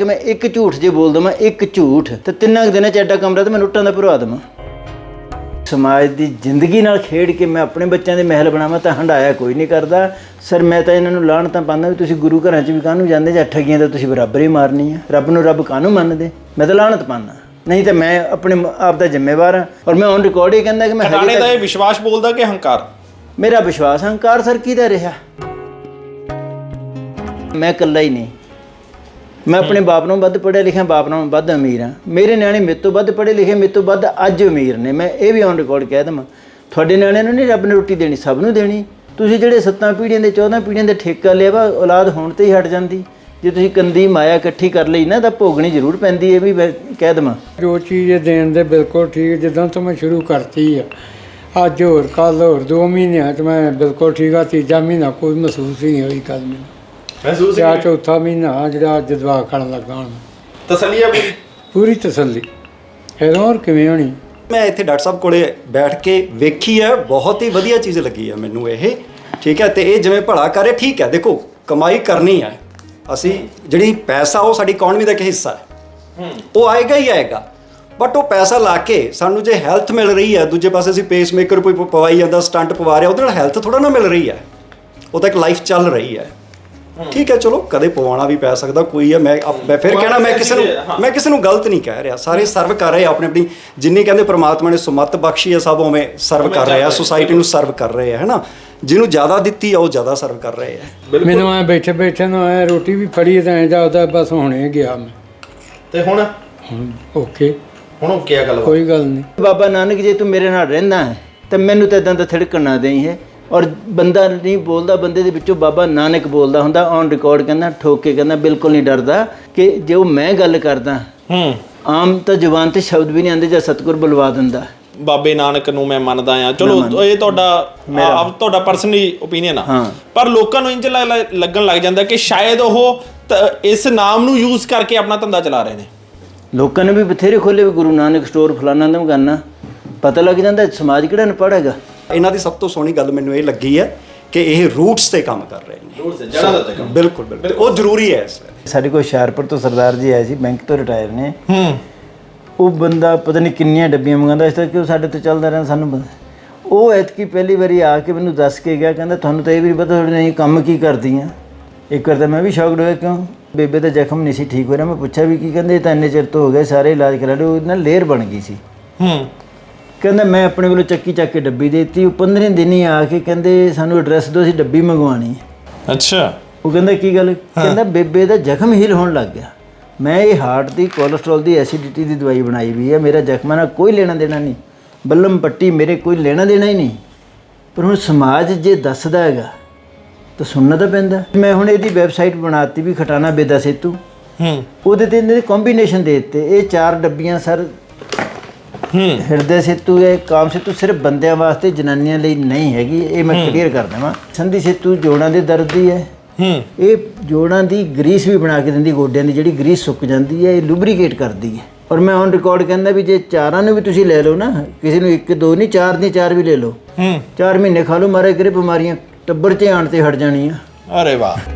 ਕਿ ਮੈਂ ਇੱਕ ਝੂਠ ਜੇ ਬੋਲ ਦਵਾਂ ਇੱਕ ਝੂਠ। ਤੇ ਤਿੰਨਾਂ ਕੁ ਦਿਨਾਂ ਚ ਐਡਾ ਕਮਰਾ ਤੇ ਮੈਂ ਲੁੱਟਾਂ ਦਾ ਭਰਵਾ ਦੇਵਾਂ। ਸਮਾਜ ਦੀ ਜ਼ਿੰਦਗੀ ਨਾਲ ਖੇਡ ਕੇ ਮੈਂ ਆਪਣੇ ਬੱਚਿਆਂ ਦੇ ਮਹਿਲ ਬਣਾਵਾਂ ਤਾਂ ਹੰਡਾਇਆ ਕੋਈ ਨਹੀਂ ਕਰਦਾ। ਸਰ ਮੈਂ ਤਾਂ ਇਹਨਾਂ ਨੂੰ ਲਾਹਣ ਤਾਂ ਪਾਉਂਦਾ ਵੀ ਤੁਸੀਂ ਗੁਰੂ ਘਰਾਂ 'ਚ ਵੀ ਕਾਹਨੂੰ ਜਾਂਦੇ ਜਾਂ ਠੱਗੀਆਂ ਤਾਂ ਤੁਸੀਂ ਬਰਾਬਰ ਹੀ ਮਾਰਨੀ ਆ। ਰੱਬ ਨੂੰ ਰੱਬ ਕਾਹਨੂੰ ਮੰਨਦੇ? ਮੈਂ ਤਾਂ ਲਾਹਣਤ ਪਾਉਂਦਾ। ਨਹੀਂ ਤਾਂ ਮੈਂ ਆਪਣੇ ਆਪ ਦਾ ਜ਼ਿੰਮੇਵਾਰ ਹਾਂ ਔਰ ਮੈਂ ਔਨ ਰਿਕਾਰਡ ਹੀ ਕਹਿੰਦਾ ਕਿ ਮੈਂ ਹਜੇ ਦਾ ਇਹ ਵਿਸ਼ਵਾਸ ਬੋਲਦਾ ਕਿ ਹੰਕਾਰ? ਮੇਰਾ ਵਿਸ਼ਵਾਸ ਹੰਕਾਰ ਸਰ ਕਿਹਦਾ ਰਿਹਾ? ਮੈਂ ਇਕੱਲਾ ਹੀ ਨਹੀਂ। ਮੈਂ ਆਪਣੇ ਬਾਪ ਨੂੰ ਵੱਧ ਪੜ੍ਹਿਆ ਲਿਖਿਆ ਬਾਪ ਨਾਲੋਂ ਵੱਧ ਅਮੀਰ ਹਾਂ। ਮੇਰੇ ਨਿਆਣੇ ਮੇਰੇ ਤੋਂ ਵੱਧ ਪੜ੍ਹੇ ਲਿਖੇ, ਮੇਰੇ ਤੋਂ ਵੱਧ ਅੱਜ ਅਮੀਰ ਨੇ। ਮੈਂ ਇਹ ਵੀ ਔਨ ਰਿਕਾਰਡ ਕਹਿ ਦਵਾਂ। ਤੁਹਾਡੇ ਨਿਆਣਿਆਂ ਨੂੰ ਨਹੀਂ ਰੱਬ ਨੇ ਰੋਟੀ ਦੇਣੀ, ਸਭ ਨੂੰ ਦੇਣੀ। ਤੁਸੀਂ ਜਿਹੜੇ ਸੱਤਾਂ ਪੀੜ੍ਹੀਆਂ ਦੇ 14 ਪੀੜ੍ਹੀਆਂ ਦੇ ਠੇਕਾ ਲਿਆ ਵਾ, ਔਲਾਦ ਹੋਣ ਤੇ ਹੀ ਹਟ ਜਾਂਦੀ। ਜੇ ਤੁਸੀਂ ਕੰਦੀ ਮਾਇਆ ਇਕੱਠੀ ਕਰ ਲਈ ਨਾ, ਤਾਂ ਭੋਗਣੀ ਜ਼ਰੂਰ ਪੈਂਦੀ ਹੈ ਵੀ ਮੈਂ ਕਹਿ ਦਵਾਂ। ਜੋ ਚੀਜ਼ ਇਹ ਦੇਣ ਦੇ ਬਿਲਕੁਲ ਠੀਕ, ਜਿੱਦਾਂ ਤੋਂ ਮੈਂ ਸ਼ੁਰੂ ਕਰਤੀ ਆ। ਅੱਜ ਹੋਰ ਕੱਲ ਹੋਰ, ਦੋ ਮਹੀਨਿਆਂ ਚ ਮੈਂ ਬਿਲਕੁਲ ਠੀਕ ਆ, ਤੀਜਾ ਮਹੀਨਾ ਕੋਈ ਮਹਿਸੂਸ ਹੀ ਨਹੀਂ ਹੋਈ ਕੱਲ ਮੈਨੂੰ। ਮਹਿਸੂਸ ਆਹ ਚੌਥਾ ਮਹੀਨਾ ਜਿਹੜਾ ਅੱਜ ਦਵਾ ਕਰਨ ਲੱਗਾ ਹੁਣ। ਤਸੱਲੀ ਆ ਪੂਰੀ? ਪੂਰੀ ਤਸੱਲੀ। ਇਹ ਹੋਰ ਕਿਵੇਂ ਹੋਣੀ? ਮੈਂ ਇੱਥੇ ਡਾਕਟਰ ਸਾਹਿਬ ਕੋਲੇ ਬੈਠ ਕੇ ਵੇਖੀ ਹੈ ਬਹੁਤ ਹੀ ਵਧੀਆ ਚੀਜ਼ ਲੱਗੀ ਹੈ ਮੈਨੂੰ ਇਹ। ਠੀਕ ਹੈ ਤੇ ਇਹ ਜਿਵੇਂ ਭਲਾ ਕਰੇ ਠੀਕ ਹੈ ਦੇਖੋ ਕਮਾਈ ਕਰਨੀ ਹੈ ਅਸੀਂ ਜਿਹੜੀ ਪੈਸਾ ਉਹ ਸਾਡੀ ਇਕਨੋਮੀ ਦਾ ਇੱਕ ਹਿੱਸਾ ਹੈ। ਉਹ ਆਏਗਾ ਹੀ ਆਏਗਾ। ਬਟ ਉਹ ਪੈਸਾ ਲਾ ਕੇ ਸਾਨੂੰ ਜੇ ਹੈਲਥ ਮਿਲ ਰਹੀ ਹੈ ਦੂਜੇ ਪਾਸੇ ਅਸੀਂ ਪੇਸਮੇਕਰ ਕੋਈ ਪ- ਪਵਾਈ ਜਾਂਦਾ ਸਟੰਟ ਪਵਾ ਰਿਹਾ ਉਹਦੇ ਨਾਲ ਹੈਲਥ ਥੋੜਾ ਨਾ ਮਿਲ ਰਹੀ ਹੈ ਉਹ ਤਾਂ ਇੱਕ ਲਾਈਫ ਚੱਲ ਰਹੀ ਹੈ ਠੀਕ ਹੈ ਚਲੋ ਕਦੇ ਪਵਾਉਣਾ ਵੀ ਪੈ ਸਕਦਾ ਕੋਈ ਹੈ ਮੈਂ ਮੈਂ ਫਿਰ ਕਹਿਣਾ ਮੈਂ ਕਿਸੇ ਨੂੰ ਮੈਂ ਕਿਸੇ ਨੂੰ ਗਲਤ ਨਹੀਂ ਕਹਿ ਰਿਹਾ ਸਾਰੇ ਸਰਵ ਕਰ ਰਹੇ ਆ ਆਪਣੀ ਆਪਣੀ ਜਿੰਨੀ ਕਹਿੰਦੇ ਪ੍ਰਮਾਤਮਾ ਨੇ ਸੁਮਤ ਬਖਸ਼ੀ ਹੈ ਸਭ ਉਵੇਂ ਸਰਵ ਕਰ ਰਹੇ ਆ ਸੋਸਾਇਟੀ ਨੂੰ ਸਰਵ ਕਰ ਰਹੇ ਆ ਹੈਨਾ? ਜਿਹਨੂੰ ਜ਼ਿਆਦਾ ਦਿੱਤੀ ਆ ਉਹ ਜ਼ਿਆਦਾ ਸਰਵ ਕਰ ਰਹੇ ਆ। ਮੈਨੂੰ ਐ ਬੈਠੇ ਬੈਠੇ ਨੂੰ ਐ ਰੋਟੀ ਵੀ ਫੜੀ ਤਾਂ ਐ ਜਾਉਦਾ ਬਸ ਹੁਣੇ ਗਿਆ ਮੈਂ। ਤੇ ਹੁਣ? ਓਕੇ। ਹੁਣ ਉਹ ਕੀ ਗੱਲ ਕੋਈ ਗੱਲ ਨਹੀਂ। ਬਾਬਾ ਨਾਨਕ ਜੇ ਤੂੰ ਮੇਰੇ ਨਾਲ ਰਹਿੰਦਾ ਹੈ ਤਾਂ ਮੈਨੂੰ ਤਾਂ ਇਦਾਂ ਦਾ ਥਿੜਕਣ ਨਾ ਦੇਈ ਹੈ। ਔਰ ਬੰਦਾ ਨਹੀਂ ਬੋਲਦਾ ਬੰਦੇ ਦੇ ਵਿੱਚੋਂ ਬਾਬਾ ਨਾਨਕ ਬੋਲਦਾ ਹੁੰਦਾ ਔਨ ਰਿਕਾਰਡ ਕਹਿੰਦਾ ਠੋਕ ਕੇ ਕਹਿੰਦਾ ਬਿਲਕੁਲ ਨਹੀਂ ਡਰਦਾ ਕਿ ਜੋ ਮੈਂ ਗੱਲ ਕਰਦਾ ਹੂੰ। ਆਮ ਤਾਂ ਜ਼ੁਬਾਨ ਤੇ ਸ਼ਬਦ ਵੀ ਨਹੀਂ ਆਉਂਦੇ ਜਾਂ ਸਤਿਗੁਰ ਬੁਲਵਾ ਦਿੰਦਾ। ਬਾਬੇ ਨਾਨਕ ਨੂੰ ਮੈਂ ਮੰਨਦਾ ਆ ਚਲੋ ਇਹ ਤੁਹਾਡਾ ਆਪ ਤੁਹਾਡਾ ਪਰਸਨਲੀ ਓਪੀਨੀਅਨ ਆ। ਪਰ ਲੋਕਾਂ ਨੂੰ ਇੰਜ ਲੱਗ- ਲੱਗ- ਲੱਗਣ ਲੱਗ ਜਾਂਦਾ ਕਿ ਸ਼ਾਇਦ ਉਹ ਇਸ ਨਾਮ ਨੂੰ ਯੂਜ਼ ਕਰਕੇ ਆਪਣਾ ਧੰਦਾ ਚਲਾ ਰਹੇ ਨੇ। ਲੋਕਾਂ ਨੇ ਵੀ ਬਥੇਰੇ ਖੋਲੇ ਵੀ ਗੁਰੂ ਨਾਨਕ ਸਟੋਰ ਫਲਾਣਾ ਦਾ ਕਰਨਾ ਪਤਾ ਲੱਗ ਜਾਂਦਾ ਸਮਾਜ ਕਿਹੜਾ ਅਨਪੜ੍ਹ ਹੈਗਾ। ਇਹਨਾਂ ਦੀ ਸਭ ਤੋਂ ਸੋਹਣੀ ਗੱਲ ਮੈਨੂੰ ਇਹ ਲੱਗੀ ਹੈ ਕਿ ਇਹ ਰੂਟਸ ਤੇ ਕੰਮ ਕਰ ਰਹੇ ਨੇ। ਜੜਾ ਦਾ ਤੱਕ ਬਿਲਕੁਲ ਬਿਲਕੁਲ। ਉਹ ਜ਼ਰੂਰੀ ਹੈ ਇਸ ਵੇਲੇ ਸਾਡੇ ਕੋਲ ਹੁਸ਼ਿਆਰਪੁਰ ਤੋਂ ਸਰਦਾਰ ਜੀ ਆਏ ਸੀ ਬੈਂਕ ਤੋਂ ਰਿਟਾਇਰ ਨੇ। ਹੂੰ। ਉਹ ਬੰਦਾ ਪਤਾ ਨਹੀਂ ਕਿੰਨੀਆਂ ਡੱਬੀਆਂ ਮੰਗਾਉਂਦਾ ਇਸ ਤਰ੍ਹਾਂ ਕਿ ਉਹ ਸਾਡੇ ਤੋਂ ਚੱਲਦਾ ਰਹਿੰਦਾ ਸਾਨੂੰ ਪਤਾ। ਉਹ ਐਤਕੀ ਪਹਿਲੀ ਵਾਰੀ ਆ ਕੇ ਮੈਨੂੰ ਦੱਸ ਕੇ ਗਿਆ ਕਹਿੰਦਾ ਤੁਹਾਨੂੰ ਤਾਂ ਇਹ ਵੀ ਨੀ ਪਤਾ ਤੁਹਾਡੇ ਨਹੀਂ ਕੰਮ ਕੀ ਕਰਦੀਆਂ। ਇੱਕ ਵਾਰ ਤਾਂ ਮੈਂ ਵੀ ਸ਼ੌਕਡ ਹੋਇਆ ਕਿਉਂ? ਬੇਬੇ ਦਾ ਜ਼ਖਮ ਨਹੀਂ ਸੀ ਠੀਕ ਹੋ ਰਿਹਾ ਮੈਂ ਪੁੱਛਿਆ ਵੀ ਕੀ ਕਹਿੰਦੇ ਇਹ ਤਾਂ ਇੰਨੇ ਚਿਰ ਤੋਂ ਹੋ ਗਿਆ ਸਾਰੇ ਇਲਾਜ ਕਰਾ ਲਏ ਉਹ ਨਾਲ ਲੇਅਰ ਬਣ ਗਈ ਸੀ। ਹੂੰ। ਕਹਿੰਦਾ ਮੈਂ ਆਪਣੇ ਵੱਲੋਂ ਚੱਕੀ ਚੱਕ ਕੇ ਡੱਬੀ ਦੇ ਦਿੱਤੀ। ਉਹ 15 ਦਿਨ ਹੀ ਆ ਕੇ ਕਹਿੰਦੇ ਸਾਨੂੰ ਐਡਰੈਸ ਦਿਓ ਅਸੀਂ ਡੱਬੀ ਮੰਗਵਾਉਣੀ ਹੈ। ਅੱਛਾ। ਉਹ ਕਹਿੰਦਾ ਕੀ ਗੱਲ? ਕਹਿੰਦਾ ਬੇਬੇ ਦਾ ਜ਼ਖਮ ਹੀਲ ਹੋਣ ਲੱਗ ਗਿਆ। ਮੈਂ ਇਹ ਹਾਰਟ ਦੀ ਕੋਲੇਸਟ੍ਰੋਲ ਦੀ ਐਸਿਡਿਟੀ ਦੀ ਦਵਾਈ ਬਣਾਈ ਵੀ ਹੈ। ਮੇਰਾ ਜ਼ਖਮਾਂ ਨਾਲ ਕੋਈ ਲੈਣਾ ਦੇਣਾ ਨਹੀਂ। ਬੱਲਮ ਪੱਟੀ ਮੇਰੇ ਕੋਈ ਲੈਣਾ ਦੇਣਾ ਹੀ ਨਹੀਂ। ਪਰ ਹੁਣ ਸਮਾਜ ਜੇ ਦੱਸਦਾ ਹੈਗਾ ਤਾਂ ਸੁਣਨਾ ਤਾਂ ਪੈਂਦਾ। ਮੈਂ ਹੁਣ ਇਹਦੀ ਵੈਬਸਾਈਟ ਬਣਾਤੀ ਵੀ ਖਟਾਣਾ ਬੇਦਾ ਸੇਤੂ। ਹੂੰ। ਉਹਦੇ ਤੇ ਇਹਨੇ ਕੰਬੀਨੇਸ਼ਨ ਦੇ ਦਿੱਤੇ। ਇਹ ਚਾਰ ਡੱਬੀਆਂ ਸਰ ਹਿਰਦੇ ਸੇਤੂ ਇਹ ਕਾਮ ਸੇਤੂ ਸਿਰਫ ਬੰਦਿਆਂ ਵਾਸਤੇ ਜਨਾਨੀਆਂ ਲਈ ਨਹੀਂ ਹੈਗੀ ਇਹ ਮੈਂ ਕਲੀਅਰ ਕਰ ਦਵਾਂ। ਸੰਧੀ ਸੇਤੂ ਜੋੜਾਂ ਦੇ ਦਰਦ ਦੀ ਹੈ। ਹੂੰ। ਇਹ ਜੋੜਾਂ ਦੀ ਗਰੀਸ ਵੀ ਬਣਾ ਕੇ ਦਿੰਦੀ ਗੋਡਿਆਂ ਦੀ ਜਿਹੜੀ ਗਰੀਸ ਸੁੱਕ ਜਾਂਦੀ ਹੈ ਇਹ ਲੁਬਰੀਕੇਟ ਕਰਦੀ ਹੈ। ਔਰ ਮੈਂ ਔਨ ਰਿਕਾਰਡ ਕਹਿੰਦਾ ਵੀ ਜੇ ਚਾਰਾਂ ਨੂੰ ਵੀ ਤੁਸੀਂ ਲੈ ਲਓ ਨਾ ਕਿਸੇ ਨੂੰ ਇੱਕ ਦੋ ਨਹੀਂ ਚਾਰ ਦੀ ਚਾਰ ਵੀ ਲੈ ਲਓ। ਹੂੰ। ਚਾਰ ਮਹੀਨੇ ਖਾ ਲਓ ਮਾਰੇ ਕਰੇ ਬਿਮਾਰੀਆਂ ਟੱਬਰ 'ਚ ਆਣ ਤੇ ਹਟ ਜਾਣੀਆਂ। ਅਰੇ ਵਾਹ।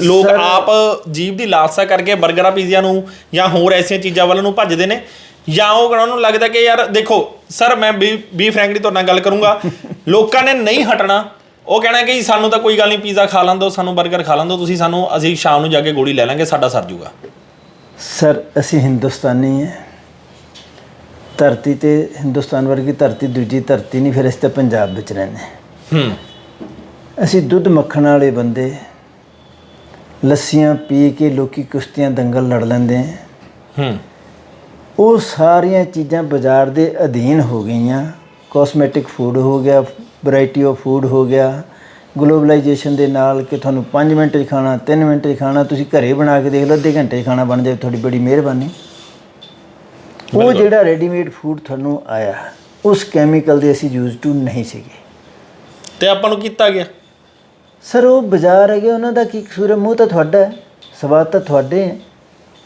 ਲੋਕ ਆਪ ਜੀਭ ਦੀ ਲਾਲਸਾ ਕਰਕੇ 버ਗਰਾਂ ਪੀਜ਼ਿਆਂ ਨੂੰ ਜਾਂ ਹੋਰ ਐਸੀਆਂ ਚੀਜ਼ਾਂ ਵੱਲ ਨੂੰ ਭੱਜਦੇ ਨੇ। ਜਾਂ ਉਹ ਉਹਨਾਂ ਨੂੰ ਲੱਗਦਾ ਕਿ ਯਾਰ ਦੇਖੋ ਸਰ ਮੈਂ ਵੀ ਵੀ ਫ੍ਰੈਂਕਲੀ ਤੁਹਾਡੇ ਨਾਲ ਗੱਲ ਕਰੂੰਗਾ। ਲੋਕਾਂ ਨੇ ਨਹੀਂ ਹਟਣਾ। ਉਹ ਕਹਿਣਾ ਕਿ ਸਾਨੂੰ ਤਾਂ ਕੋਈ ਗੱਲ ਨਹੀਂ ਪੀਜ਼ਾ ਖਾ ਲਾਂ ਦਿਓ ਸਾਨੂੰ 버ਗਰ ਖਾ ਲਾਂ ਤੁਸੀਂ ਸਾਨੂੰ ਅਸੀਂ ਸ਼ਾਮ ਨੂੰ ਜਾ ਕੇ ਗੋਲੀ ਲੈ ਲਾਂਗੇ ਸਾਡਾ ਸਰ ਜੂਗਾ। ਸਰ ਅਸੀਂ ਹਿੰਦੁਸਤਾਨੀ ਹੈ। ਧਰਤੀ ਤੇ ਹਿੰਦੁਸਤਾਨ ਵਰਗੀ ਧਰਤੀ ਦੂਜੀ ਧਰਤੀ ਨਹੀਂ ਫਿਰ ਅਸੀਂ ਤਾਂ ਪੰਜਾਬ ਵਿੱਚ ਰਹਿੰਦੇ ਹਾਂ। ਅਸੀਂ ਦੁੱਧ ਮੱਖਣ ਵਾਲੇ ਬੰਦੇ ਲੱਸੀਆਂ ਪੀ ਕੇ ਲੋਕੀ ਕੁਸ਼ਤੀਆਂ ਦੰਗਲ ਲੜ ਲੈਂਦੇ ਹੂੰ। ਉਹ ਸਾਰੀਆਂ ਚੀਜ਼ਾਂ ਬਾਜ਼ਾਰ ਦੇ ਅਧੀਨ ਹੋ ਗਈਆਂ। ਕਾਸਮੈਟਿਕ ਫੂਡ ਹੋ ਗਿਆ ਵੈਰਾਈਟੀ ਆਫ ਫੂਡ ਹੋ ਗਿਆ। ਗਲੋਬਲਾਈਜੇਸ਼ਨ ਦੇ ਨਾਲ ਕਿ ਤੁਹਾਨੂੰ 5 ਮਿੰਟ 'ਚ ਖਾਣਾ 3 ਮਿੰਟ 'ਚ ਖਾਣਾ ਤੁਸੀਂ ਘਰੇ ਬਣਾ ਕੇ ਦੇਖ ਲਓ ਅੱਧੇ ਘੰਟੇ 'ਚ ਖਾਣਾ ਬਣ ਜਾਏ ਤੁਹਾਡੀ ਬੜੀ ਮਿਹਰਬਾਨੀ। ਉਹ ਜਿਹੜਾ ਰੈਡੀਮੇਡ ਫੂਡ ਤੁਹਾਨੂੰ ਆਇਆ ਉਸ ਕੈਮੀਕਲ ਦੇ ਅਸੀਂ ਯੂਜ਼ ਟੂ ਨਹੀਂ ਸੀਗੇ। ਤੇ ਆਪਾਂ ਨੂੰ ਕੀਤਾ ਗਿਆ ਸਰ ਉਹ ਬਾਜ਼ਾਰ ਹੈਗੇ ਉਹਨਾਂ ਦਾ ਕੀ ਕਸੂਰ ਹੈ? ਮੂੰਹ ਤਾਂ ਤੁਹਾਡਾ ਹੈ ਸਵਾਦ ਤਾਂ ਤੁਹਾਡੇ ਹੈ।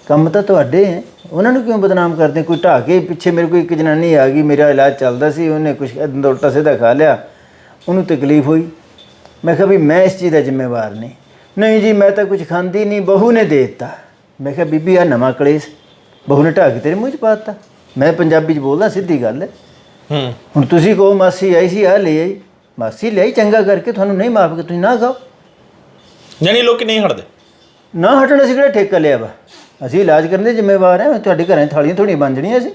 ਕੰਮ ਤਾਂ ਤੁਹਾਡੇ ਹੈ। ਉਹਨਾਂ ਨੂੰ ਕਿਉਂ ਬਦਨਾਮ ਕਰਦੇ? ਕੋਈ ਢਾਹ ਕੇ ਪਿੱਛੇ ਮੇਰੇ ਕੋਲ ਇੱਕ ਜਨਾਨੀ ਆ ਗਈ ਮੇਰਾ ਇਲਾਜ ਚੱਲਦਾ ਸੀ ਉਹਨੇ ਕੁਝ ਦੰਦੋਟਾ ਸਿੱਧਾ ਖਾ ਲਿਆ। ਉਹਨੂੰ ਤਕਲੀਫ ਹੋਈ। ਮੈਂ ਕਿਹਾ ਵੀ ਮੈਂ ਇਸ ਚੀਜ਼ ਦਾ ਜ਼ਿੰਮੇਵਾਰ ਨਹੀਂ। ਨਹੀਂ ਜੀ ਮੈਂ ਤਾਂ ਕੁਝ ਖਾਂਦੀ ਨਹੀਂ ਬਹੂ ਨੇ ਦੇ ਦਿੱਤਾ। ਮੈਂ ਕਿਹਾ ਬੀਬੀ ਆ ਨਵਾਂ ਕਲੇਸ਼। ਬਹੂ ਨੇ ਢਾਹ ਕੇ ਤੇਰੇ ਮੂੰਹ 'ਚ ਪਾ ਦਿੱਤਾ। ਮੈਂ ਪੰਜਾਬੀ 'ਚ ਬੋਲਦਾ ਸਿੱਧੀ ਗੱਲ ਹੈ। ਹੂੰ। ਹੁਣ ਤੁਸੀਂ ਕਹੋ ਮਾਸੀ ਆਈ ਸੀ ਆ ਲੈ ਆਈ। ਮਾਸੀ ਲਈ ਚੰਗਾ ਕਰਕੇ ਤੁਹਾਨੂੰ ਨਹੀਂ ਮਾਫ ਕਰ ਤੁਸੀਂ ਨਾ ਖਾਓ। ਯਾਨੀ ਲੋਕੀ ਨਹੀਂ ਹਟਦੇ। ਨਾ ਹਟਣਾ ਅਸੀਂ ਕਿਹੜਾ ਠੇਕਾ ਲਿਆ ਵਾ? ਅਸੀਂ ਇਲਾਜ ਕਰਨ ਦੇ ਜ਼ਿੰਮੇਵਾਰ ਹਾਂ ਤੁਹਾਡੇ ਘਰਾਂ 'ਚ ਥਾਲੀਆਂ ਥੋੜੀਆਂ ਬਣ ਜਣੀਆਂ ਅਸੀਂ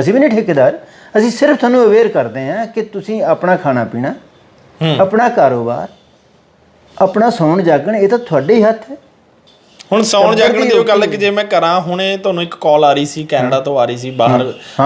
ਅਸੀਂ ਵੀ ਨਹੀਂ ਠੇਕੇਦਾਰ। ਅਸੀਂ ਸਿਰਫ ਤੁਹਾਨੂੰ ਅਵੇਅਰ ਕਰਦੇ ਹਾਂ ਕਿ ਤੁਸੀਂ ਆਪਣਾ ਖਾਣਾ ਪੀਣਾ। ਆਪਣਾ ਕਾਰੋਬਾਰ ਆਪਣਾ ਸੌਣ ਜਾਗਣ ਇਹ ਤਾਂ ਤੁਹਾਡੇ ਹੀ ਹੱਥ ਹੈ। ਹੁਣ ਸੌਣ ਜਾਗਣ ਦੀ ਉਹ ਗੱਲ ਕਿ ਜੇ ਮੈਂ ਕਰਾਂ ਹੁਣੇ ਤੁਹਾਨੂੰ ਇੱਕ ਕਾਲ ਆ ਰਹੀ ਸੀ ਕੈਨੇਡਾ ਤੋਂ ਆ ਰਹੀ ਸੀ ਬਾਹਰ।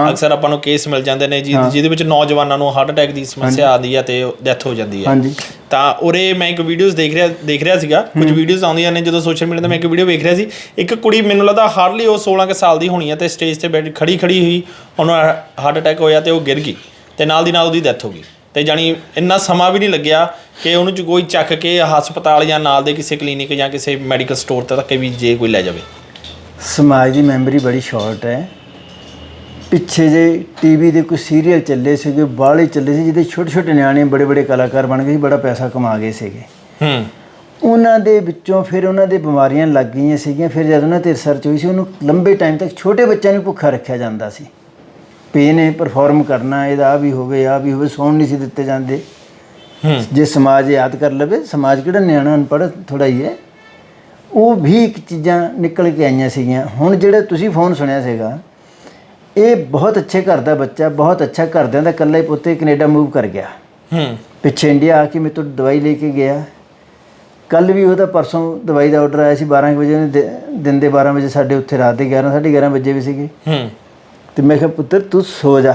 ਅਕਸਰ ਆਪਾਂ ਨੂੰ ਕੇਸ ਮਿਲ ਜਾਂਦੇ ਨੇ ਜਿਹਦੇ ਜਿਹਦੇ ਵਿੱਚ ਨੌਜਵਾਨਾਂ ਨੂੰ ਹਾਰਟ ਅਟੈਕ ਦੀ ਸਮੱਸਿਆ ਆਉਂਦੀ ਹੈ ਤੇ ਡੈਥ ਹੋ ਜਾਂਦੀ ਹੈ। ਹਾਂਜੀ। ਤਾਂ ਉਰੇ ਮੈਂ ਇੱਕ ਵੀਡੀਓਜ਼ ਦੇਖ ਰਿਹਾ ਦੇਖ ਰਿਹਾ ਸੀਗਾ। ਕੁਝ ਵੀਡੀਓਜ਼ ਆਉਂਦੀਆਂ ਨੇ ਜਦੋਂ ਸੋਸ਼ਲ ਮੀਡੀਆ ਤੇ ਮੈਂ ਇੱਕ ਵੀਡੀਓ ਵੇਖ ਰਿਹਾ ਸੀ। ਇੱਕ ਕੁੜੀ ਮੈਨੂੰ ਲੱਗਦਾ ਹਾਰਡਲੀ ਉਹ 16 ਕੁ ਸਾਲ ਦੀ ਹੋਣੀ ਹੈ ਤੇ ਸਟੇਜ ਤੇ ਬੈਠ ਖੜੀ ਖੜੀ ਹੋਈ ਉਹਨੂੰ ਹਾਰਟ ਅਟੈਕ ਹੋਇਆ ਤੇ ਉਹ ਗਿਰ ਗਈ ਤੇ ਨਾਲ ਦੀ ਨਾਲ ਉਹਦੀ ਡੈਥ ਹੋ ਗਈ। ਤੇ ਜਾਨੀ ਇੰਨਾ ਸਮਾਂ ਵੀ ਨਹੀਂ ਲੱਗਿਆ ਕਿ ਉਹਨੂੰ ਚ ਕੋਈ ਚੱਕ ਕੇ ਹਸਪਤਾਲ ਜਾਂ ਨਾਲ ਦੇ ਕਿਸੇ ਕਲੀਨਿਕ ਜਾਂ ਕਿਸੇ ਮੈਡੀਕਲ ਸਟੋਰ ਤੇ ਤੱਕ ਵੀ ਜੇ ਕੋਈ ਲੈ ਜਾਵੇ। ਸਮਾਜ ਦੀ ਮੈਮਰੀ ਬੜੀ ਸ਼ਾਰਟ ਹੈ। ਪਿੱਛੇ ਜੇ ਟੀਵੀ ਦੇ ਕੋਈ ਸੀਰੀਅਲ ਚੱਲੇ ਸੀਗੇ ਬਾਹਲੇ ਚੱਲੇ ਸੀ ਜਿਹਦੇ ਛੋਟੇ ਛੋਟੇ ਨਿਆਣੇ ਬੜੇ ਬੜੇ ਕਲਾਕਾਰ ਬਣ ਗਏ ਸੀ ਬੜਾ ਪੈਸਾ ਕਮਾ ਗਏ ਸੀਗੇ। ਹੂੰ। ਉਹਨਾਂ ਦੇ ਵਿੱਚੋਂ ਫਿਰ ਉਹਨਾਂ ਦੇ ਬਿਮਾਰੀਆਂ ਲੱਗ ਗਈਆਂ ਸੀਗੀਆਂ ਫਿਰ ਜਦ ਉਹਨਾਂ ਤੇ ਰਿਸਰਚ ਹੋਈ ਸੀ ਉਹਨੂੰ ਲੰਬੇ ਟਾਈਮ ਤੱਕ ਛੋਟੇ ਬੱਚਿਆਂ ਨੂੰ ਭੁੱਖਾ ਰੱਖਿਆ ਜਾਂਦਾ ਸੀ। ਵੀ ਇਹਨੇ ਪਰਫਾਰਮ ਕਰਨਾ ਇਹਦਾ ਆ ਵੀ ਹੋਵੇ ਆ ਵੀ ਹੋਵੇ ਸੌਣ ਨਹੀਂ ਸੀ ਦਿੱਤੇ ਜਾਂਦੇ। ਹੂੰ। ਜੇ ਸਮਾਜ ਯਾਦ ਕਰ ਲਵੇ ਸਮਾਜ ਕਿਹੜਾ ਨਿਆਣਾ ਅਨਪੜ੍ਹ ਥੋੜਾ ਹੀ ਹੈ। ਉਹ ਵੀ ਇੱਕ ਚੀਜ਼ਾਂ ਨਿਕਲ ਕੇ ਆਈਆਂ ਸੀਗੀਆਂ। ਹੁਣ ਜਿਹੜਾ ਤੁਸੀਂ ਫੋਨ ਸੁਣਿਆ ਸੀਗਾ ਇਹ ਬਹੁਤ ਅੱਛੇ ਘਰ ਦਾ ਬੱਚਾ ਬਹੁਤ ਅੱਛਾ ਘਰਦਿਆਂ ਦਾ ਇਕੱਲਾ ਹੀ ਪੁੱਤੇ ਕੈਨੇਡਾ ਮੂਵ ਕਰ ਗਿਆ। ਹੂੰ। ਪਿੱਛੇ ਇੰਡੀਆ ਆ ਕੇ ਮੇਰੇ ਤੋਂ ਦਵਾਈ ਲੈ ਕੇ ਗਿਆ। ਕੱਲ ਵੀ ਉਹਦਾ ਪਰਸੋਂ ਦਵਾਈ ਦਾ ਆਰਡਰ ਆਇਆ ਸੀ 12 ਕੁ ਵਜੇ ਦਿਨ ਦੇ 12 ਵਜੇ ਸਾਡੇ ਉੱਥੇ ਰਾਤ ਦੇ 11 11:30 ਵਜੇ ਵੀ ਸੀਗੇ। ਹੂੰ। ਤੇ ਮੈਂ ਕਿਹਾ ਪੁੱਤਰ ਤੂੰ ਸੋ ਜਾ।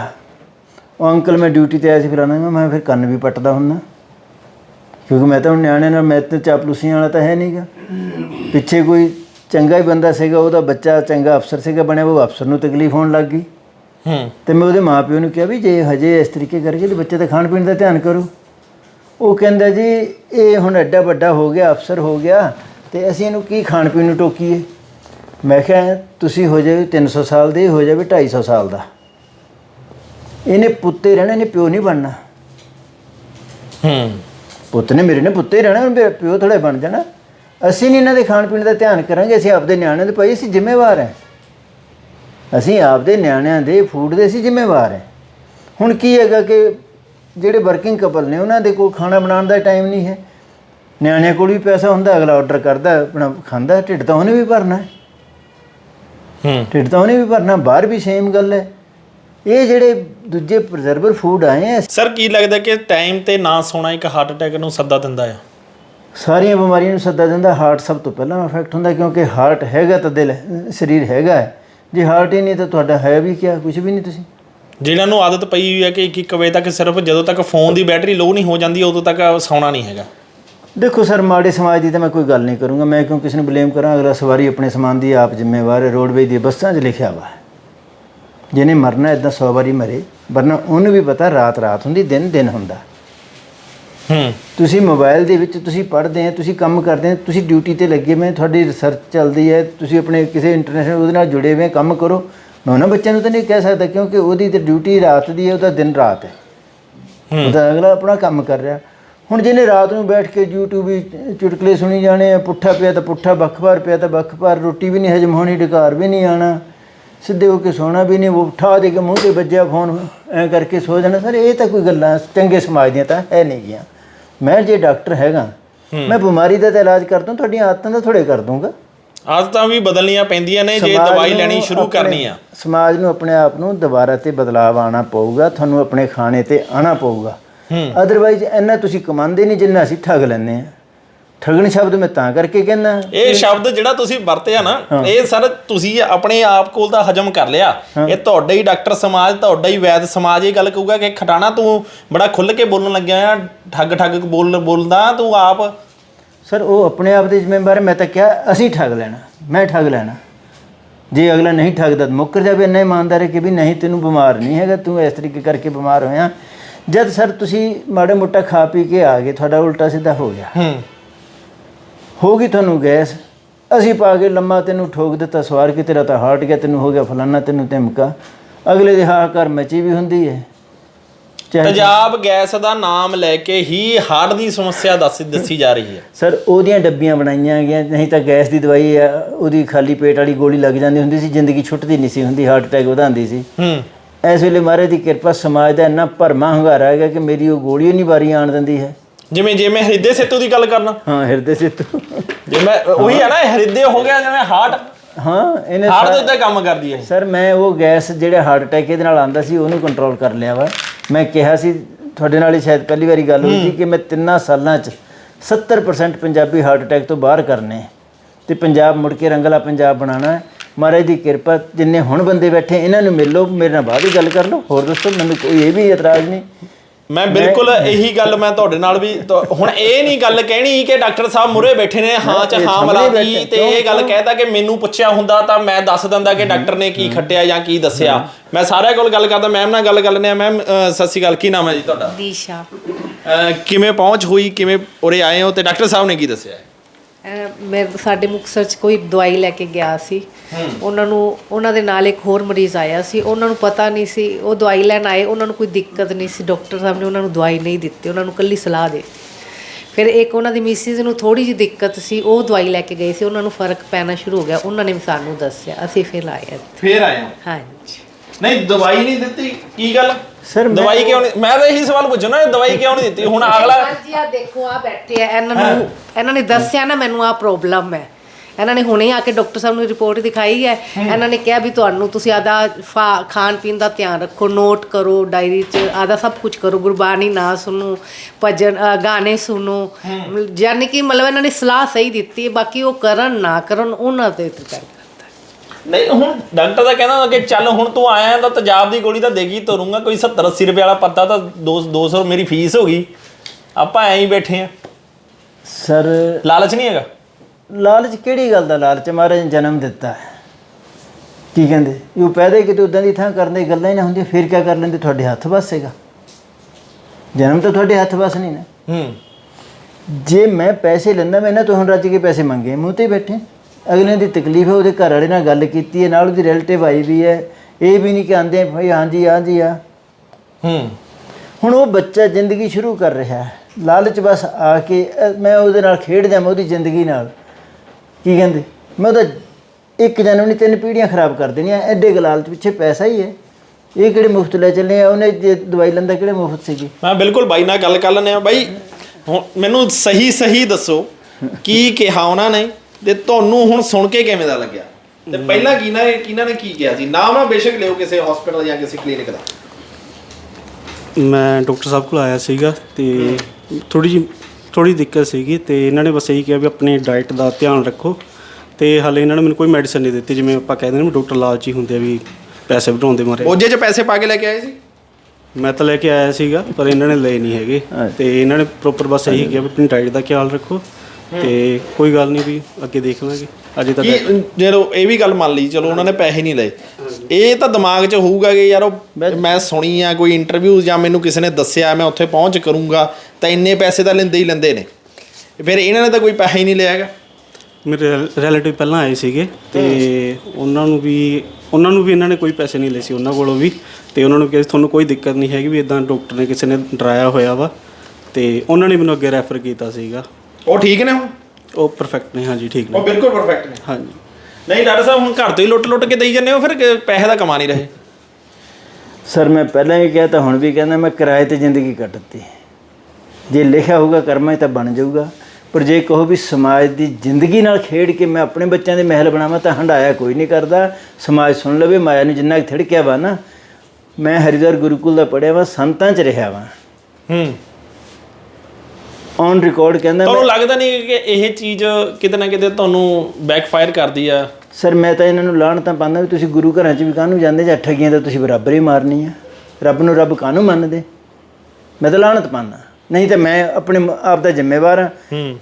ਉਹ ਅੰਕਲ ਮੈਂ ਡਿਊਟੀ ਤੇ ਆਇਆ ਸੀ ਫਲਾਣਾ ਮੈਂ ਮੈਂ ਫਿਰ ਕੰਨ ਵੀ ਪੱਟਦਾ ਹੁੰਨਾ ਕਿਉਂਕਿ ਮੈਂ ਤਾਂ ਹੁਣ ਨਿਆਣੇ ਨਾਲ ਮੈਂ ਤਾਂ ਚਾਪਲੂਸੀਆਂ ਵਾਲਾ ਤਾਂ ਹੈ ਨਹੀਂਗਾ। ਪਿੱਛੇ ਕੋਈ ਚੰਗਾ ਹੀ ਬੰਦਾ ਸੀਗਾ ਉਹਦਾ ਬੱਚਾ ਚੰਗਾ ਅਫਸਰ ਸੀਗਾ ਬਣਿਆ ਉਹ ਅਫਸਰ ਨੂੰ ਤਕਲੀਫ ਹੋਣ ਲੱਗ ਗਈ। ਹੂੰ। ਤੇ ਮੈਂ ਉਹਦੇ ਮਾਪਿਓ ਨੂੰ ਕਿਹਾ ਵੀ ਜੇ ਹਜੇ ਇਸ ਤਰੀਕੇ ਕਰਕੇ ਤੇ ਬੱਚੇ ਦਾ ਖਾਣ ਪੀਣ ਦਾ ਧਿਆਨ ਕਰੋ। ਉਹ ਕਹਿੰਦਾ ਜੀ ਇਹ ਹੁਣ ਐਡਾ ਵੱਡਾ ਹੋ ਗਿਆ ਅਫਸਰ ਹੋ ਗਿਆ ਤੇ ਅਸੀਂ ਇਹਨੂੰ ਕੀ ਖਾਣ ਪੀਣ ਨੂੰ ਟੋਕੀਏ? ਮੈਂ ਕਿਹਾ ਤੁਸੀਂ ਹੋ ਜਾਵੇ 300 ਸਾਲ ਦੇ ਹੋ ਜਾਵੇ 250 ਸਾਲ ਦਾ। ਇਹਨੇ ਪੁੱਤੇ ਰਹਿਣਾ ਇਹਨੇ ਪਿਓ ਨਹੀਂ ਬਣਨਾ। ਹੂੰ। ਪੁੱਤ ਨੇ ਮੇਰੇ ਨੇ ਪੁੱਤੇ ਰਹਿਣਾ ਉਹਨੇ ਪਿਓ ਥੋੜਾ ਬਣ ਜਾਣਾ। ਅਸੀਂ ਨਹੀਂ ਇਹਨਾਂ ਦੇ ਖਾਣ ਪੀਣ ਦਾ ਧਿਆਨ ਕਰਾਂਗੇ ਅਸੀਂ ਆਪਦੇ ਨਿਆਣਿਆਂ ਦੇ ਭਾਈ ਅਸੀਂ ਜ਼ਿੰਮੇਵਾਰ ਹਾਂ। ਅਸੀਂ ਆਪਦੇ ਨਿਆਣਿਆਂ ਦੇ ਫੂਡ ਦੇ ਅਸੀਂ ਜ਼ਿੰਮੇਵਾਰ ਹਾਂ। ਹੁਣ ਕੀ ਹੈਗਾ ਕਿ ਜਿਹੜੇ ਵਰਕਿੰਗ ਕਪਲ ਨੇ ਉਹਨਾਂ ਦੇ ਕੋਲ ਖਾਣਾ ਬਣਾਉਣ ਦਾ ਟਾਈਮ ਨਹੀਂ ਹੈ। ਨਿਆਣਿਆਂ ਕੋਲ ਵੀ ਪੈਸਾ ਹੁੰਦਾ ਅਗਲਾ ਆਰਡਰ ਕਰਦਾ ਆਪਣਾ ਖਾਂਦਾ ਢਿੱਡ ਤਾਂ ਉਹਨੇ ਵੀ ਭਰਨਾ ਹੂੰ। ਢਿੱਡ ਤਾਂ ਉਹਨੇ ਵੀ ਭਰਨਾ ਬਾਹਰ ਵੀ ਸੇਮ ਗੱਲ ਹੈ। ਇਹ ਜਿਹੜੇ ਦੂਜੇ ਪ੍ਰੀਜ਼ਰਵਰ ਫੂਡ ਆਏ ਆ ਸਰ ਕੀ ਲੱਗਦਾ ਕਿ ਟਾਈਮ ਤੇ ਨਾ ਸੋਣਾ ਇੱਕ ਹਾਰਟ ਅਟੈਕ ਨੂੰ ਸੱਦਾ ਦਿੰਦਾ ਆ? ਸਾਰੀਆਂ ਬਿਮਾਰੀਆਂ ਨੂੰ ਸੱਦਾ ਦਿੰਦਾ ਹਾਰਟ ਸਭ ਤੋਂ ਪਹਿਲਾਂ ਅਫੈਕਟ ਹੁੰਦਾ ਕਿਉਂਕਿ ਹਾਰਟ ਹੈਗਾ ਤਾਂ ਦਿਲ ਸਰੀਰ ਹੈਗਾ। ਜੇ ਹਾਰਟ ਹੀ ਨਹੀਂ ਤਾਂ ਤੁਹਾਡਾ ਹੈ ਵੀ ਕੀ ਕੁਝ ਵੀ ਨਹੀਂ ਤੁਸੀਂ। ਜਿਨ੍ਹਾਂ ਨੂੰ ਆਦਤ ਪਈ ਹੋਈ ਹੈ ਕਿ 1-1 ਵਜੇ ਤੱਕ ਸਿਰਫ ਜਦੋਂ ਤੱਕ ਫੋਨ ਦੀ ਬੈਟਰੀ ਲੋ ਨਹੀਂ ਹੋ ਜਾਂਦੀ ਉਦੋਂ ਤੱਕ ਸੌਣਾ ਨਹੀਂ ਹੈਗਾ। ਦੇਖੋ ਸਰ ਮਾੜੇ ਸਮਾਜ ਦੀ ਤਾਂ ਮੈਂ ਕੋਈ ਗੱਲ ਨਹੀਂ ਕਰੂੰਗਾ। ਮੈਂ ਕਿਉਂ ਕਿਸੇ ਨੂੰ ਬਲੇਮ ਕਰਾਂ? ਅਗਲਾ ਸਵਾਰੀ ਆਪਣੇ ਸਮਾਨ ਦੀ ਆਪ ਜ਼ਿੰਮੇਵਾਰ ਹੈ। ਰੋਡਵੇਜ ਦੀ ਬੱਸਾਂ 'ਚ ਲਿਖਿਆ ਵਾ। ਜਿਹਨੇ ਮਰਨਾ ਇਦਾਂ 100 ਵਾਰੀ ਮਰੇ। ਵਰਨਾ ਉਹਨੂੰ ਵੀ ਪਤਾ ਰਾਤ ਰਾਤ ਹੁੰਦੀ ਦਿਨ ਦਿਨ ਹੁੰਦਾ। ਹੂੰ। ਤੁਸੀਂ ਮੋਬਾਈਲ ਦੇ ਵਿੱਚ ਤੁਸੀਂ ਪੜ੍ਹਦੇ ਆ ਤੁਸੀਂ ਕੰਮ ਕਰਦੇ ਆ ਤੁਸੀਂ ਡਿਊਟੀ ਤੇ ਲੱਗੇ ਹੋਏ ਤੁਹਾਡੀ ਰਿਸਰਚ ਚੱਲਦੀ ਹੈ ਤੁਸੀਂ ਆਪਣੇ ਕਿਸੇ ਇੰਟਰਨੈਸ਼ਨਲ ਉਹਦੇ ਨਾਲ ਜੁੜੇ ਹੋਏ ਕੰਮ ਕਰੋ। ਮੈਂ ਉਹਨਾਂ ਬੱਚਿਆਂ ਨੂੰ ਤਾਂ ਨਹੀਂ ਕਹਿ ਸਕਦਾ ਕਿਉਂਕਿ ਉਹਦੀ ਤੇ ਡਿਊਟੀ ਰਾਤ ਦੀ ਹੈ ਉਹਦਾ ਦਿਨ ਰਾਤ ਹੈ। ਉਹਦਾ ਅਗਲਾ ਆਪਣਾ ਕੰਮ ਕਰ ਰਿਹਾ। ਹੁਣ ਜਿਹਨੇ ਰਾਤ ਨੂੰ ਬੈਠ ਕੇ YouTube ਵੀ ਚੁਟਕਲੇ ਸੁਣੀ ਜਾਣੇ ਆ ਪੁੱਠਾ ਪਿਆ ਤਾਂ ਪੁੱਠਾ ਬੱਖਵਾਰ ਪਿਆ ਤਾਂ ਬੱਖਵਾਰ ਰੋਟੀ ਵੀ ਨਹੀਂ ਹਜਮ ਹੋਣੀ ਡਕਾਰ ਵੀ ਨਹੀਂ ਆਣਾ ਸਿੱਧੇ ਹੋ ਕੇ ਸੋਣਾ ਵੀ ਨਹੀਂ ਉਠਾ ਦੇ ਕੇ ਮੂੰਹ ਤੇ ਵੱਜਿਆ ਫੋਨ ਐ ਕਰਕੇ ਸੋ ਜਾਣਾ ਸਰ ਇਹ ਤਾਂ ਕੋਈ ਗੱਲਾਂ ਚੰਗੇ ਸਮਾਜ ਦੀਆਂ ਤਾਂ ਹੈ ਨਹੀਂ ਗੀਆਂ ਮੈਂ ਜੇ ਡਾਕਟਰ ਹੈਗਾ ਮੈਂ ਬਿਮਾਰੀ ਦਾ ਤਾਂ ਇਲਾਜ ਕਰ ਦੂੰ ਤੁਹਾਡੀਆਂ ਆਦਤਾਂ ਦਾ ਥੋੜੇ ਕਰ ਦੂੰਗਾ। ਆਦਤਾਂ ਵੀ ਬਦਲਣੀਆਂ ਪੈਂਦੀਆਂ ਨੇ ਜੇ ਦਵਾਈ ਲੈਣੀ ਸ਼ੁਰੂ ਕਰਨੀ ਆ। ਸਮਾਜ ਨੂੰ ਆਪਣੇ ਆਪ ਨੂੰ ਦੁਬਾਰਾ ਤੇ ਬਦਲਾਵ ਆਣਾ ਪਊਗਾ ਤੁਹਾਨੂੰ ਆਪਣੇ ਖਾਣੇ ਤੇ ਆਣਾ ਪਊਗਾ। ਅਦਰਵਾਈਜ਼ ਇੰਨਾ ਤੁਸੀਂ ਕਮਾਉਂਦੇ ਨਹੀਂ ਜਿੰਨਾ ਅਸੀਂ ਠੱਗ ਲੈਂਦੇ ਆ ਠਗਣ ਸ਼ਬਦ ਮੈਂ ਤਾਂ ਕਰਕੇ ਕਹਿੰਦਾ। ਇਹ ਸ਼ਬਦ ਜਿਹੜਾ ਤੁਸੀਂ ਵਰਤਿਆ ਨਾ ਇਹ ਸਰ ਤੁਸੀਂ ਆਪਣੇ ਆਪ ਕੋਲ ਦਾ ਹਜਮ ਕਰ ਲਿਆ। ਇਹ ਤੁਹਾਡਾ ਹੀ ਡਾਕਟਰ ਸਮਾਜ ਤੁਹਾਡਾ ਹੀ ਵੈਦ ਸਮਾਜ ਇਹ ਗੱਲ ਕਹੂਗਾ ਕਿ ਖਟਾਣਾ ਤੂੰ ਬੜਾ ਖੁੱਲ ਕੇ ਬੋਲਣ ਲੱਗਿਆ ਆ ਠੱਗ ਠੱਗ ਬੋਲ ਬੋਲਦਾ ਤੂੰ ਆਪ। ਸਰ ਉਹ ਆਪਣੇ ਆਪ ਦੇ ਜ਼ਿੰਮੇਵਾਰ ਮੈਂ ਤਾਂ ਕਿਹਾ ਅਸੀਂ ਠੱਗ ਲੈਣਾ ਮੈਂ ਠੱਗ ਲੈਣਾ। ਜੇ ਅਗਲਾ ਨਹੀਂ ਠੱਗਦਾ ਮੁੱਕਰ ਜਾਵੇ ਇੰਨਾ ਇਮਾਨਦਾਰ ਹੈ ਕਿ ਵੀ ਨਹੀਂ ਤੈਨੂੰ ਬਿਮਾਰ ਨਹੀਂ ਹੈਗਾ ਤੂੰ ਇਸ ਤਰੀਕੇ ਕਰਕੇ ਬਿਮਾਰ ਹੋਇਆ। ਜਦ ਸਰ ਤੁਸੀਂ ਮਾੜਾ ਮੋਟਾ ਖਾ ਪੀ ਕੇ ਆ ਗਏ ਤੁਹਾਡਾ ਉਲਟਾ ਸਿੱਧਾ ਹੋ ਗਿਆ। ਹੂੰ। ਹੋ ਗਈ ਤੁਹਾਨੂੰ ਗੈਸ? ਅਸੀਂ ਪਾ ਕੇ ਲੰਮਾ ਤੈਨੂੰ ਠੋਕ ਦਿੱਤਾ ਸਵਾਰ ਕੇ ਤੇਰਾ ਤਾਂ ਹਾਰਟ ਗਿਆ ਤੈਨੂੰ ਹੋ ਗਿਆ ਫਲਾਨਾ ਤੈਨੂੰ ਧਮਕਾ। ਅਗਲੇ ਦੇ ਹਾਹਾਕਾਰ ਮਚੀ ਵੀ ਹੁੰਦੀ ਹੈ। ਤੇਜ਼ਾਬ ਗੈਸ ਦਾ ਨਾਮ ਲੈ ਕੇ ਹੀ ਹਾਰਟ ਦੀ ਸਮੱਸਿਆ ਦੱਸ ਦੱਸੀ ਜਾ ਰਹੀ ਹੈ। ਸਰ ਉਹਦੀਆਂ ਡੱਬੀਆਂ ਬਣਾਈਆਂ ਗਈਆਂ ਨਹੀਂ ਤਾਂ ਗੈਸ ਦੀ ਦਵਾਈ ਆ ਉਹਦੀ ਖਾਲੀ ਪੇਟ ਵਾਲੀ ਗੋਲੀ ਲੱਗ ਜਾਂਦੀ ਹੁੰਦੀ ਸੀ ਜ਼ਿੰਦਗੀ ਛੁੱਟਦੀ ਨਹੀਂ ਸੀ ਹੁੰਦੀ ਹਾਰਟ ਅਟੈਕ ਵਧਾਉਂਦੀ ਸੀ। ਹੂੰ। ਇਸ ਵੇਲੇ ਮਹਾਰਾਜ ਦੀ ਕਿਰਪਾ ਸਮਾਜ ਦਾ ਇੰਨਾ ਭਰਮਾ ਹੰਗਾਰਾ ਹੈਗਾ ਕਿ ਮੇਰੀ ਉਹ ਗੋਲੀ ਨਹੀਂ ਵਾਰੀ ਆਣ ਦਿੰਦੀ ਹੈ। ਜਿਵੇਂ ਜੇ ਮੈਂ ਹਿਰਦੇ ਸੇਤੂ ਦੀ ਗੱਲ ਕਰਨਾ। ਹਾਂ ਹਿਰਦੇ ਸੇਤੂ। ਜੇ ਮੈਂ ਉਹੀ ਹੈ ਨਾ ਹਿਰਦੇ ਹੋ ਗਿਆ ਜਿਵੇਂ ਹਾਰਟ। ਹਾਂ ਇਹਨੇ ਹਾਰਟ ਦੇ ਉੱਤੇ ਕੰਮ ਕਰਦੀ ਹੈ ਸਰ ਮੈਂ ਉਹ ਗੈਸ ਜਿਹੜਾ ਹਾਰਟ ਅਟੈਕ ਇਹਦੇ ਨਾਲ ਆਂਦਾ ਸੀ ਉਹਨੂੰ ਕੰਟਰੋਲ ਕਰ ਲਿਆ ਵਾ। ਮੈਂ ਕਿਹਾ ਸੀ ਤੁਹਾਡੇ ਨਾਲ ਹੀ ਸ਼ਾਇਦ ਪਹਿਲੀ ਵਾਰੀ ਗੱਲ ਹੋਈ ਸੀ ਕਿ ਮੈਂ ਤਿੰਨਾਂ ਸਾਲਾਂ 'ਚ 70% ਪੰਜਾਬੀ ਹਾਰਟ ਅਟੈਕ ਤੋਂ ਬਾਹਰ ਕਰਨੇ ਤੇ ਪੰਜਾਬ ਮੁੜ ਕੇ ਰੰਗਲਾ ਪੰਜਾਬ ਬਣਾਉਣਾ ਹੈ। ਮਹਾਰਾਜ ਦੀ ਕਿਰਪਾ ਜਿੰਨੇ ਹੁਣ ਬੰਦੇ ਬੈਠੇ ਇਹਨਾਂ ਨੂੰ ਮਿਲ ਲਓ ਮੇਰੇ ਨਾਲ ਬਾਅਦ ਹੀ ਗੱਲ ਕਰ ਲਓ। ਹੋਰ ਦੋਸਤੋ ਮੈਨੂੰ ਕੋਈ ਇਹ ਵੀ ਇਤਰਾਜ਼ ਨਹੀਂ। ਮੈਂ ਬਿਲਕੁਲ ਇਹੀ ਗੱਲ ਮੈਂ ਤੁਹਾਡੇ ਨਾਲ ਵੀ ਤ- ਹੁਣ ਇਹ ਨਹੀਂ ਗੱਲ ਕਹਿਣੀ ਕਿ ਡਾਕਟਰ ਸਾਹਿਬ ਮੁਰੇ ਬੈਠੇ ਨੇ ਹਾਂ ਚ ਹਾਂ ਮਲਾਤੀ ਤੇ ਇਹ ਗੱਲ ਕਹਿਤਾ ਕਿ ਮੈਨੂੰ ਪੁੱਛਿਆ ਹੁੰਦਾ ਤਾਂ ਮੈਂ ਦੱਸ ਦਿੰਦਾ ਕਿ ਡਾਕਟਰ ਨੇ ਕੀ ਖੱਟਿਆ ਜਾਂ ਕੀ ਦੱਸਿਆ। ਮੈਂ ਸਾਰਿਆਂ ਕੋਲ ਗੱਲ ਕਰਦਾ ਮੈਮ ਨਾਲ ਗੱਲ ਕਰ ਲੈਂਦੇ ਆ ਮੈਮ ਸਤਿ ਸ਼੍ਰੀ ਅਕਾਲ ਕੀ ਨਾਮ ਹੈ ਜੀ ਤੁਹਾਡਾ? ਦੀਸ਼ਾ। ਕਿਵੇਂ ਪਹੁੰਚ ਹੋਈ ਕਿਵੇਂ ਉਰੇ ਆਏ ਹੋ ਤੇ ਡਾਕਟਰ ਸਾਹਿਬ ਨੇ ਕੀ ਦੱਸਿਆ? ਮੈਂ ਸਾਡੇ ਮੁਕਤਸਰ ਚ ਕੋਈ ਦਵਾਈ ਲੈ ਕੇ ਗਿਆ ਸੀ। ਉਹਨਾਂ ਨੂੰ ਉਹਨਾਂ ਦੇ ਨਾਲ ਇੱਕ ਹੋਰ ਮਰੀਜ਼ ਆਇਆ ਸੀ। ਉਹਨਾਂ ਨੂੰ ਪਤਾ ਨਹੀਂ ਸੀ। ਉਹ ਦਵਾਈ ਲੈਣ ਆਏ। ਉਹਨਾਂ ਨੂੰ ਕੋਈ ਦਿੱਕਤ ਨਹੀਂ ਸੀ। ਡਾਕਟਰ ਸਾਹਿਬ ਨੇ ਉਹਨਾਂ ਨੂੰ ਦਵਾਈ ਨਹੀਂ ਦਿੱਤੀ। ਉਹਨਾਂ ਨੂੰ ਕੱਲੀ ਸਲਾਹ ਦੇ ਫਿਰ ਇੱਕ ਉਹਨਾਂ ਦੀ ਮਿਸਿਸ ਨੂੰ ਥੋੜੀ ਜਿਹੀ ਦਿੱਕਤ ਸੀ। ਉਹ ਦਵਾਈ ਲੈ ਕੇ ਗਏ ਸੀ। ਉਹਨਾਂ ਨੂੰ ਫ਼ਰਕ ਪੈਣਾ ਸ਼ੁਰੂ ਹੋ ਗਿਆ। ਉਹਨਾਂ ਨੇ ਵੀ ਸਾਨੂੰ ਦੱਸਿਆ। ਅਸੀਂ ਫਿਰ ਆਏ। ਫੇਰ ਆਏ ਹਾਂਜੀ। ਨਹੀਂ ਦਵਾਈ ਨਹੀਂ ਦਿੱਤੀ ਕੀ ਗੱਲ? ਸਰ, ਮੈਂ- ਦਵਾਈ ਕਿਉਂ ਨਹੀਂ ਮੈਂ ਤਾਂ ਇਹੀ ਸਵਾਲ ਪੁੱਛਣਾ ਇਹ ਦਵਾਈ ਕਿਉਂ ਨਹੀਂ ਦਿੱਤੀ? ਹੁਣ ਅਗਲਾ ਹਾਂਜੀ ਆ ਦੇਖੋ ਆ ਬੈਠੇ ਆ ਇਹਨਾਂ ਨੂੰ ਇਹਨਾਂ ਨੇ ਦੱਸਿਆ ਨਾ ਮੈਨੂੰ ਆ ਪ੍ਰੋਬਲਮ ਹੈ। ਇਹਨਾਂ ਨੇ ਹੁਣੇ ਆ ਕੇ ਡਾਕਟਰ ਸਾਹਿਬ ਨੂੰ ਰਿਪੋਰਟ ਦਿਖਾਈ ਹੈ। ਇਹਨਾਂ ਨੇ ਕਿਹਾ ਵੀ ਤੁਹਾਨੂੰ ਤੁਸੀਂ ਆਦਾ ਖਾਣ ਪੀਣ ਦਾ ਧਿਆਨ ਰੱਖੋ ਨੋਟ ਕਰੋ ਡਾਇਰੀ 'ਚ ਆਦਾ ਸਭ ਕੁਝ ਕਰੋ ਗੁਰਬਾਣੀ ਨਾ ਸੁਣੋ ਭਜਨ ਅ, ਗਾਣੇ ਸੁਣੋ। ਯਾਨੀ ਕਿ ਮਤਲਬ ਇਹਨਾਂ ਨੇ ਸਲਾਹ ਸਹੀ ਦਿੱਤੀ ਹੈ ਬਾਕੀ ਉਹ ਕਰਨ ਨਾ ਕਰਨ ਉਹਨਾਂ ਤੇ ਡਿਪੈਂਡ ਕਰਦਾ ਹੈ। ਨਹੀਂ ਹੁਣ ਡਾਕਟਰ ਤਾਂ ਕਹਿੰਦਾ ਕਿ ਚੱਲ ਹੁਣ ਤੂੰ ਆਇਆ ਤਾਂ ਤੇਜ਼ਾਬ ਦੀ ਗੋਲੀ ਤਾਂ ਦੇਗੀ ਤੁਰੂੰਗਾ ਕੋਈ 70 80 ਰੁਪਏ ਵਾਲਾ ਪੱਤਾ ਤਾਂ 2 200 ਮੇਰੀ ਫੀਸ ਹੋ ਗਈ। ਆਪਾਂ ਐਂ ਹੀ ਬੈਠੇ ਆ। ਸਰ ਲਾਲਚ ਨਹੀਂ ਹੈਗਾ? ਲਾਲਚ ਕਿਹੜੀ ਗੱਲ ਦਾ ਲਾਲਚ? ਮਹਾਰਾਜ ਨੇ ਜਨਮ ਦਿੱਤਾ। ਹੈ ਕੀ ਕਹਿੰਦੇ? ਇਹ ਪੈਦਾ ਕਿਤੇ ਉਦਾਂ ਦੀ ਥਾਂ ਕਰਨ ਦੀ ਗੱਲਾਂ ਹੀ ਨਾ ਹੁੰਦੀਆਂ ਫਿਰ ਕੀ ਕਰ ਲੈਂਦੇ? ਤੁਹਾਡੇ ਹੱਥ ਵੱਸ ਹੈਗਾ। ਜਨਮ ਤਾਂ ਤੁਹਾਡੇ ਹੱਥ ਵੱਸ ਨਹੀਂ ਨਾ। ਹੂੰ। ਜੇ ਮੈਂ ਪੈਸੇ ਲੈਂਦਾ ਮੈਂ ਇਹਨਾਂ ਤੋਂ ਹੁਣ ਰੱਜ ਕੇ ਪੈਸੇ ਮੰਗੇ। ਮੂੰਹ ਤੇ ਬੈਠੇ ਅਗਲੇ ਦੀ ਤਕਲੀਫ ਹੈ ਉਹਦੇ ਘਰ ਵਾਲੇ ਨਾਲ ਗੱਲ ਕੀਤੀ ਹੈ ਨਾਲ ਉਹਦੀ ਰਿਲੇਟਿਵ ਆਈ ਵੀ ਹੈ। ਇਹ ਵੀ ਨਹੀਂ ਕਿ ਆਂਦੇ ਭਾਈ ਹਾਂਜੀ ਹਾਂਜੀ ਆ। ਹੂੰ। ਹੁਣ ਉਹ ਬੱਚਾ ਜ਼ਿੰਦਗੀ ਸ਼ੁਰੂ ਕਰ ਰਿਹਾ ਹੈ। ਲਾਲਚ ਬਸ ਆ ਕੇ ਅ, ਮੈਂ ਉਹਦੇ ਨਾਲ ਖੇਡ ਜਾਵਾਂ ਉਹਦੀ ਜ਼ਿੰਦਗੀ ਨਾਲ। ਕੀ ਕਹਿੰਦੇ? ਮੈਂ ਉਹਦਾ ਇੱਕ ਜਨਮ ਨਹੀਂ ਤਿੰਨ ਪੀੜ੍ਹੀਆਂ ਖਰਾਬ ਕਰ ਦੇਣੀਆਂ ਐਡੇ ਕੁ ਲਾਲਚ ਪਿੱਛੇ ਪੈਸਾ ਹੀ ਹੈ। ਇਹ ਕਿਹੜੇ ਮੁਫਤ ਲੈ ਚੱਲੇ ਆ? ਉਹਨੇ ਜੇ ਦਵਾਈ ਲੈਂਦਾ ਕਿਹੜੇ ਮੁਫਤ ਸੀਗੀ? ਮੈਂ ਬਿਲਕੁਲ ਬਾਈ ਨਾਲ ਗੱਲ ਕਰ ਲੈਂਦੇ ਆ ਬਾਈ ਹੁਣ ਮੈਨੂੰ ਸਹੀ ਸਹੀ ਦੱਸੋ ਕੀ ਕਿਹਾ ਉਹਨਾਂ ਨੇ? ਤੇ ਤੁਹਾਨੂੰ ਹੁਣ ਸੁਣ ਕੇ ਕਿਵੇਂ ਦਾ ਲੱਗਿਆ? ਤੇ ਪਹਿਲਾਂ ਕਿਹਨਾਂ ਨੇ ਕਿਹਨਾਂ ਨੇ ਕੀ ਕਿਹਾ ਸੀ? ਨਾਮ ਨਾ ਬੇਸ਼ੱਕ ਲਿਓ ਕਿਸੇ ਹਸਪੀਟਲ ਜਾਂ ਕਿਸੇ ਕਲੀਨਿਕ ਦਾ। ਮੈਂ ਡਾਕਟਰ ਸਾਹਿਬ ਕੋਲ ਆਇਆ ਸੀਗਾ ਤੇ ਥੋੜੀ ਜਿਹੀ ਥੋੜੀ ਦਿੱਕਤ ਸੀਗੀ ਤੇ ਇਹਨਾਂ ਨੇ ਬਸ ਇਹੀ ਕਿਹਾ ਵੀ ਆਪਣੀ ਡਾਈਟ ਦਾ ਧਿਆਨ ਰੱਖੋ ਤੇ ਹਾਲੇ ਇਹਨਾਂ ਨੇ ਮੈਨੂੰ ਕੋਈ ਮੈਡੀਸਨ ਨਹੀਂ ਦਿੱਤੀ ਜਿਵੇਂ ਆਪਾਂ ਕਹਿੰਦੇ ਨੇ ਡਾਕਟਰ ਲਾਲਚੀ ਹੁੰਦੇ ਆ ਵੀ ਪੈਸੇ ਵਧਾਉਂਦੇ ਮਾਰੇ। ਬੋਝੇ 'ਚ ਪੈਸੇ ਪਾ ਕੇ ਲੈ ਕੇ ਆਏ ਸੀ? ਮੈਂ ਤਾਂ ਲੈ ਕੇ ਆਇਆ ਸੀਗਾ ਪਰ ਇਹਨਾਂ ਨੇ ਲਏ ਨਹੀਂ ਹੈਗੇ। ਤੇ ਇਹਨਾਂ ਨੇ ਪ੍ਰੋਪਰ ਬਸ ਇਹੀ ਕਿਹਾ ਵੀ ਆਪਣੀ ਡਾਈਟ ਦਾ ਖਿਆਲ ਰੱਖੋ। ਤੇ ਕੋਈ ਗੱਲ ਨਹੀਂ ਵੀ ਅੱਗੇ ਦੇਖ ਲਾਂਗੇ। ਅਜੇ ਤਾਂ ਕੀ ਜਦੋਂ ਇਹ ਵੀ ਗੱਲ ਮੰਨ ਲਈ ਚਲੋ ਉਹਨਾਂ ਨੇ ਪੈਸੇ ਨਹੀਂ ਲਏ। ਇਹ ਤਾਂ ਦਿਮਾਗ 'ਚ ਹੋਊਗਾ ਕਿ ਯਾਰ ਉਹ ਮੈਂ ਸੁਣੀ ਆ ਕੋਈ ਇੰਟਰਵਿਊ ਜਾਂ ਮੈਨੂੰ ਕਿਸੇ ਨੇ ਦੱਸਿਆ ਮੈਂ ਉੱਥੇ ਪਹੁੰਚ ਕਰੂੰਗਾ ਤਾਂ ਇੰਨੇ ਪੈਸੇ ਤਾਂ ਲੈਂਦੇ ਹੀ ਲੈਂਦੇ ਨੇ। ਫਿਰ ਇਹਨਾਂ ਨੇ ਤਾਂ ਕੋਈ ਪੈਸਾ ਹੀ ਨਹੀਂ ਲਿਆ ਹੈਗਾ। ਮੇਰੇ ਰਿਲੇਟਿਵ ਪਹਿਲਾਂ ਆਏ ਸੀਗੇ ਤੇ ਉਹਨਾਂ ਨੂੰ ਵੀ ਉਹਨਾਂ ਨੂੰ ਵੀ ਇਹਨਾਂ ਨੇ ਕੋਈ ਪੈਸੇ ਨਹੀਂ ਲਏ ਸੀ ਉਹਨਾਂ ਕੋਲੋਂ ਵੀ। ਤੇ ਉਹਨਾਂ ਨੂੰ ਕਿਹਾ ਤੁਹਾਨੂੰ ਕੋਈ ਦਿੱਕਤ ਨਹੀਂ ਹੈਗੀ ਵੀ ਇਦਾਂ ਡਾਕਟਰ ਨੇ ਕਿਸੇ ਨੇ ਡਰਾਇਆ ਹੋਇਆ ਵਾ। ਤੇ ਉਹਨਾਂ ਨੇ ਮੈਨੂੰ ਅੱਗੇ ਰੈਫਰ ਕੀਤਾ ਸੀਗਾ। ਉਹ ਠੀਕ ਨੇ ਹੁਣ? ਉਹ ਪਰਫੈਕਟ ਨੇ ਹਾਂਜੀ ਠੀਕ ਨੇ। ਉਹ ਬਿਲਕੁਲ ਪਰਫੈਕਟ ਨੇ। ਹਾਂਜੀ। ਨਹੀਂ ਡਾਕਟਰ ਸਾਹਿਬ ਹੁਣ ਘਰ ਤੋਂ ਹੀ ਲੁੱਟ ਲੁੱਟ ਕੇ ਦੇਈ ਜਾਂਦੇ ਹੋ ਫਿਰ ਕਿ ਪੈਸੇ ਦਾ ਕਮਾ ਨਹੀਂ ਰਹੇ? ਸਰ ਮੈਂ ਪਹਿਲਾਂ ਵੀ ਕਿਹਾ ਤਾਂ ਹੁਣ ਵੀ ਕਹਿੰਦਾ ਮੈਂ ਕਿਰਾਏ ਤੇ ਜ਼ਿੰਦਗੀ ਕੱਟਤੀ ਜੇ ਲਿਖਿਆ ਹੋਊਗਾ ਕਰਮਾਂ 'ਚ ਤਾਂ ਬਣ ਜਾਊਗਾ। ਪਰ ਜੇ ਕਹੋ ਵੀ ਸਮਾਜ ਦੀ ਜ਼ਿੰਦਗੀ ਨਾਲ ਖੇਡ ਕੇ ਮੈਂ ਆਪਣੇ ਬੱਚਿਆਂ ਦੇ ਮਹਿਲ ਬਣਾਵਾਂ ਤਾਂ ਹੰਡਾਇਆ ਕੋਈ ਨਹੀਂ ਕਰਦਾ। ਸਮਾਜ ਸੁਣ ਲਵੇ ਮਾਇਆ ਨੂੰ ਜਿੰਨਾ ਕੁ ਥਿੜਕਿਆ ਵਾ ਨਾ ਮੈਂ ਹਰਿਦਰ ਗੁਰੂਕੁਲ ਦਾ ਪੜਿਆ ਵਾ ਸੰਤਾਂ 'ਚ ਰਿਹਾ ਵਾ। ਹੂੰ। ਔਨ ਰਿਕਾਰਡ ਕਹਿੰਦਾ ਤੁਹਾਨੂੰ ਲੱਗਦਾ ਨਹੀਂ ਕਿ ਇਹ ਚੀਜ਼ ਕਿਤੇ ਨਾ ਕਿਤੇ ਤੁਹਾਨੂੰ ਬੈਕਫਾਇਰ ਕਰਦੀ ਆ? ਸਰ ਮੈਂ ਤਾਂ ਇਹਨਾਂ ਨੂੰ ਲਾਹਣ ਤਾਂ ਪਾਉਂਦਾ ਵੀ ਤੁਸੀਂ ਗੁਰੂ ਘਰਾਂ 'ਚ ਵੀ ਕਾਹਨੂੰ ਜਾਂਦੇ? ਜਾਂ ਠੱਗੀਆਂ ਤਾਂ ਤੁਸੀਂ ਬਰਾਬਰ ਹੀ ਮਾਰਨੀ ਆ। ਰੱਬ ਨੂੰ ਰੱਬ ਕਾਹਨੂੰ ਮੰਨਦੇ? ਮੈਂ ਤਾਂ ਲਾਹਣਤ ਪਾਉਂਦਾ। ਨਹੀਂ ਤਾਂ ਮੈਂ ਆਪਣੇ ਆਪ ਦਾ ਜ਼ਿੰਮੇਵਾਰ ਹਾਂ।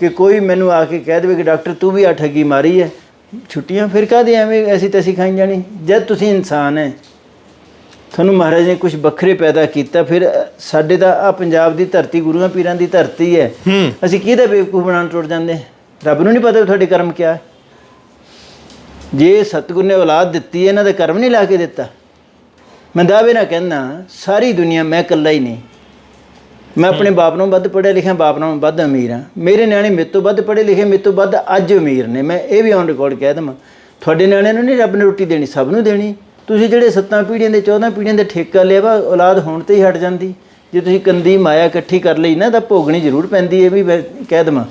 ਕਿ ਕੋਈ ਮੈਨੂੰ ਆ ਕੇ ਕਹਿ ਦੇਵੇ ਕਿ ਡਾਕਟਰ ਤੂੰ ਵੀ ਆ ਠੱਗੀ ਮਾਰੀ ਹੈ ਛੁੱਟੀਆਂ ਫਿਰ ਕਾਹਦੀ ਐਵੇਂ ਐਸੀ ਤੈਸੀ ਖਾਈ ਜਾਣੀ? ਜਦ ਤੁਸੀਂ ਇਨਸਾਨ ਹੈ ਤੁਹਾਨੂੰ ਮਹਾਰਾਜ ਨੇ ਕੁਝ ਵੱਖਰੇ ਪੈਦਾ ਕੀਤਾ ਫਿਰ ਸਾਡੇ ਦਾ ਆ ਪੰਜਾਬ ਦੀ ਧਰਤੀ ਗੁਰੂਆਂ ਪੀਰਾਂ ਦੀ ਧਰਤੀ ਹੈ। ਅਸੀਂ ਕਿਹਦਾ ਬੇਵਕੂਫ ਬਣਾਉਣ ਟੁੱਟ ਜਾਂਦੇ? ਰੱਬ ਨੂੰ ਨਹੀਂ ਪਤਾ ਤੁਹਾਡੇ ਕਰਮ ਕਿਆ ਹੈ। ਜੇ ਸਤਿਗੁਰ ਨੇ ਔਲਾਦ ਦਿੱਤੀ ਹੈ ਇਹਨਾਂ ਦਾ ਕਰਮ ਨਹੀਂ ਲਾ ਕੇ ਦਿੱਤਾ। ਮੈਂ ਦਾਅਵੇ ਨਾਲ ਕਹਿੰਦਾ ਸਾਰੀ ਦੁਨੀਆ ਮੈਂ ਇਕੱਲਾ ਹੀ ਨਹੀਂ। ਮੈਂ ਆਪਣੇ ਬਾਪ ਨੂੰ ਵੱਧ ਪੜ੍ਹਿਆ ਲਿਖਿਆ ਬਾਪ ਨਾਲੋਂ ਵੱਧ ਅਮੀਰ ਹਾਂ। ਮੇਰੇ ਨਿਆਣੇ ਮੇਰੇ ਤੋਂ ਵੱਧ ਪੜ੍ਹੇ ਲਿਖੇ ਮੇਰੇ ਤੋਂ ਵੱਧ ਅੱਜ ਅਮੀਰ ਨੇ। ਮੈਂ ਇਹ ਵੀ ਔਨ ਰਿਕਾਰਡ ਕਹਿ ਦਵਾਂ। ਤੁਹਾਡੇ ਨਿਆਣਿਆਂ ਨੂੰ ਨਹੀਂ ਰੱਬ ਨੇ ਰੋਟੀ ਦੇਣੀ ਸਭ ਨੂੰ ਦੇਣੀ। ਤੁਸੀਂ ਜਿਹੜੇ ਸੱਤਾਂ ਪੀੜ੍ਹੀਆਂ ਦੇ 14 ਪੀੜ੍ਹੀਆਂ ਦੇ ਠੇਕਾ ਲਿਆ ਵਾ ਔਲਾਦ ਹੋਣ ਤੇ ਹੀ ਹਟ ਜਾਂਦੀ। ਜੇ ਤੁਸੀਂ ਕੰਦੀ ਮਾਇਆ ਇਕੱਠੀ ਕਰ ਲਈ ਨਾ ਤਾਂ ਭੋਗਣੀ ਜ਼ਰੂਰ ਪੈਂਦੀ ਹੈ ਵੀ ਮੈਂ ਕਹਿ ਦਵਾਂ।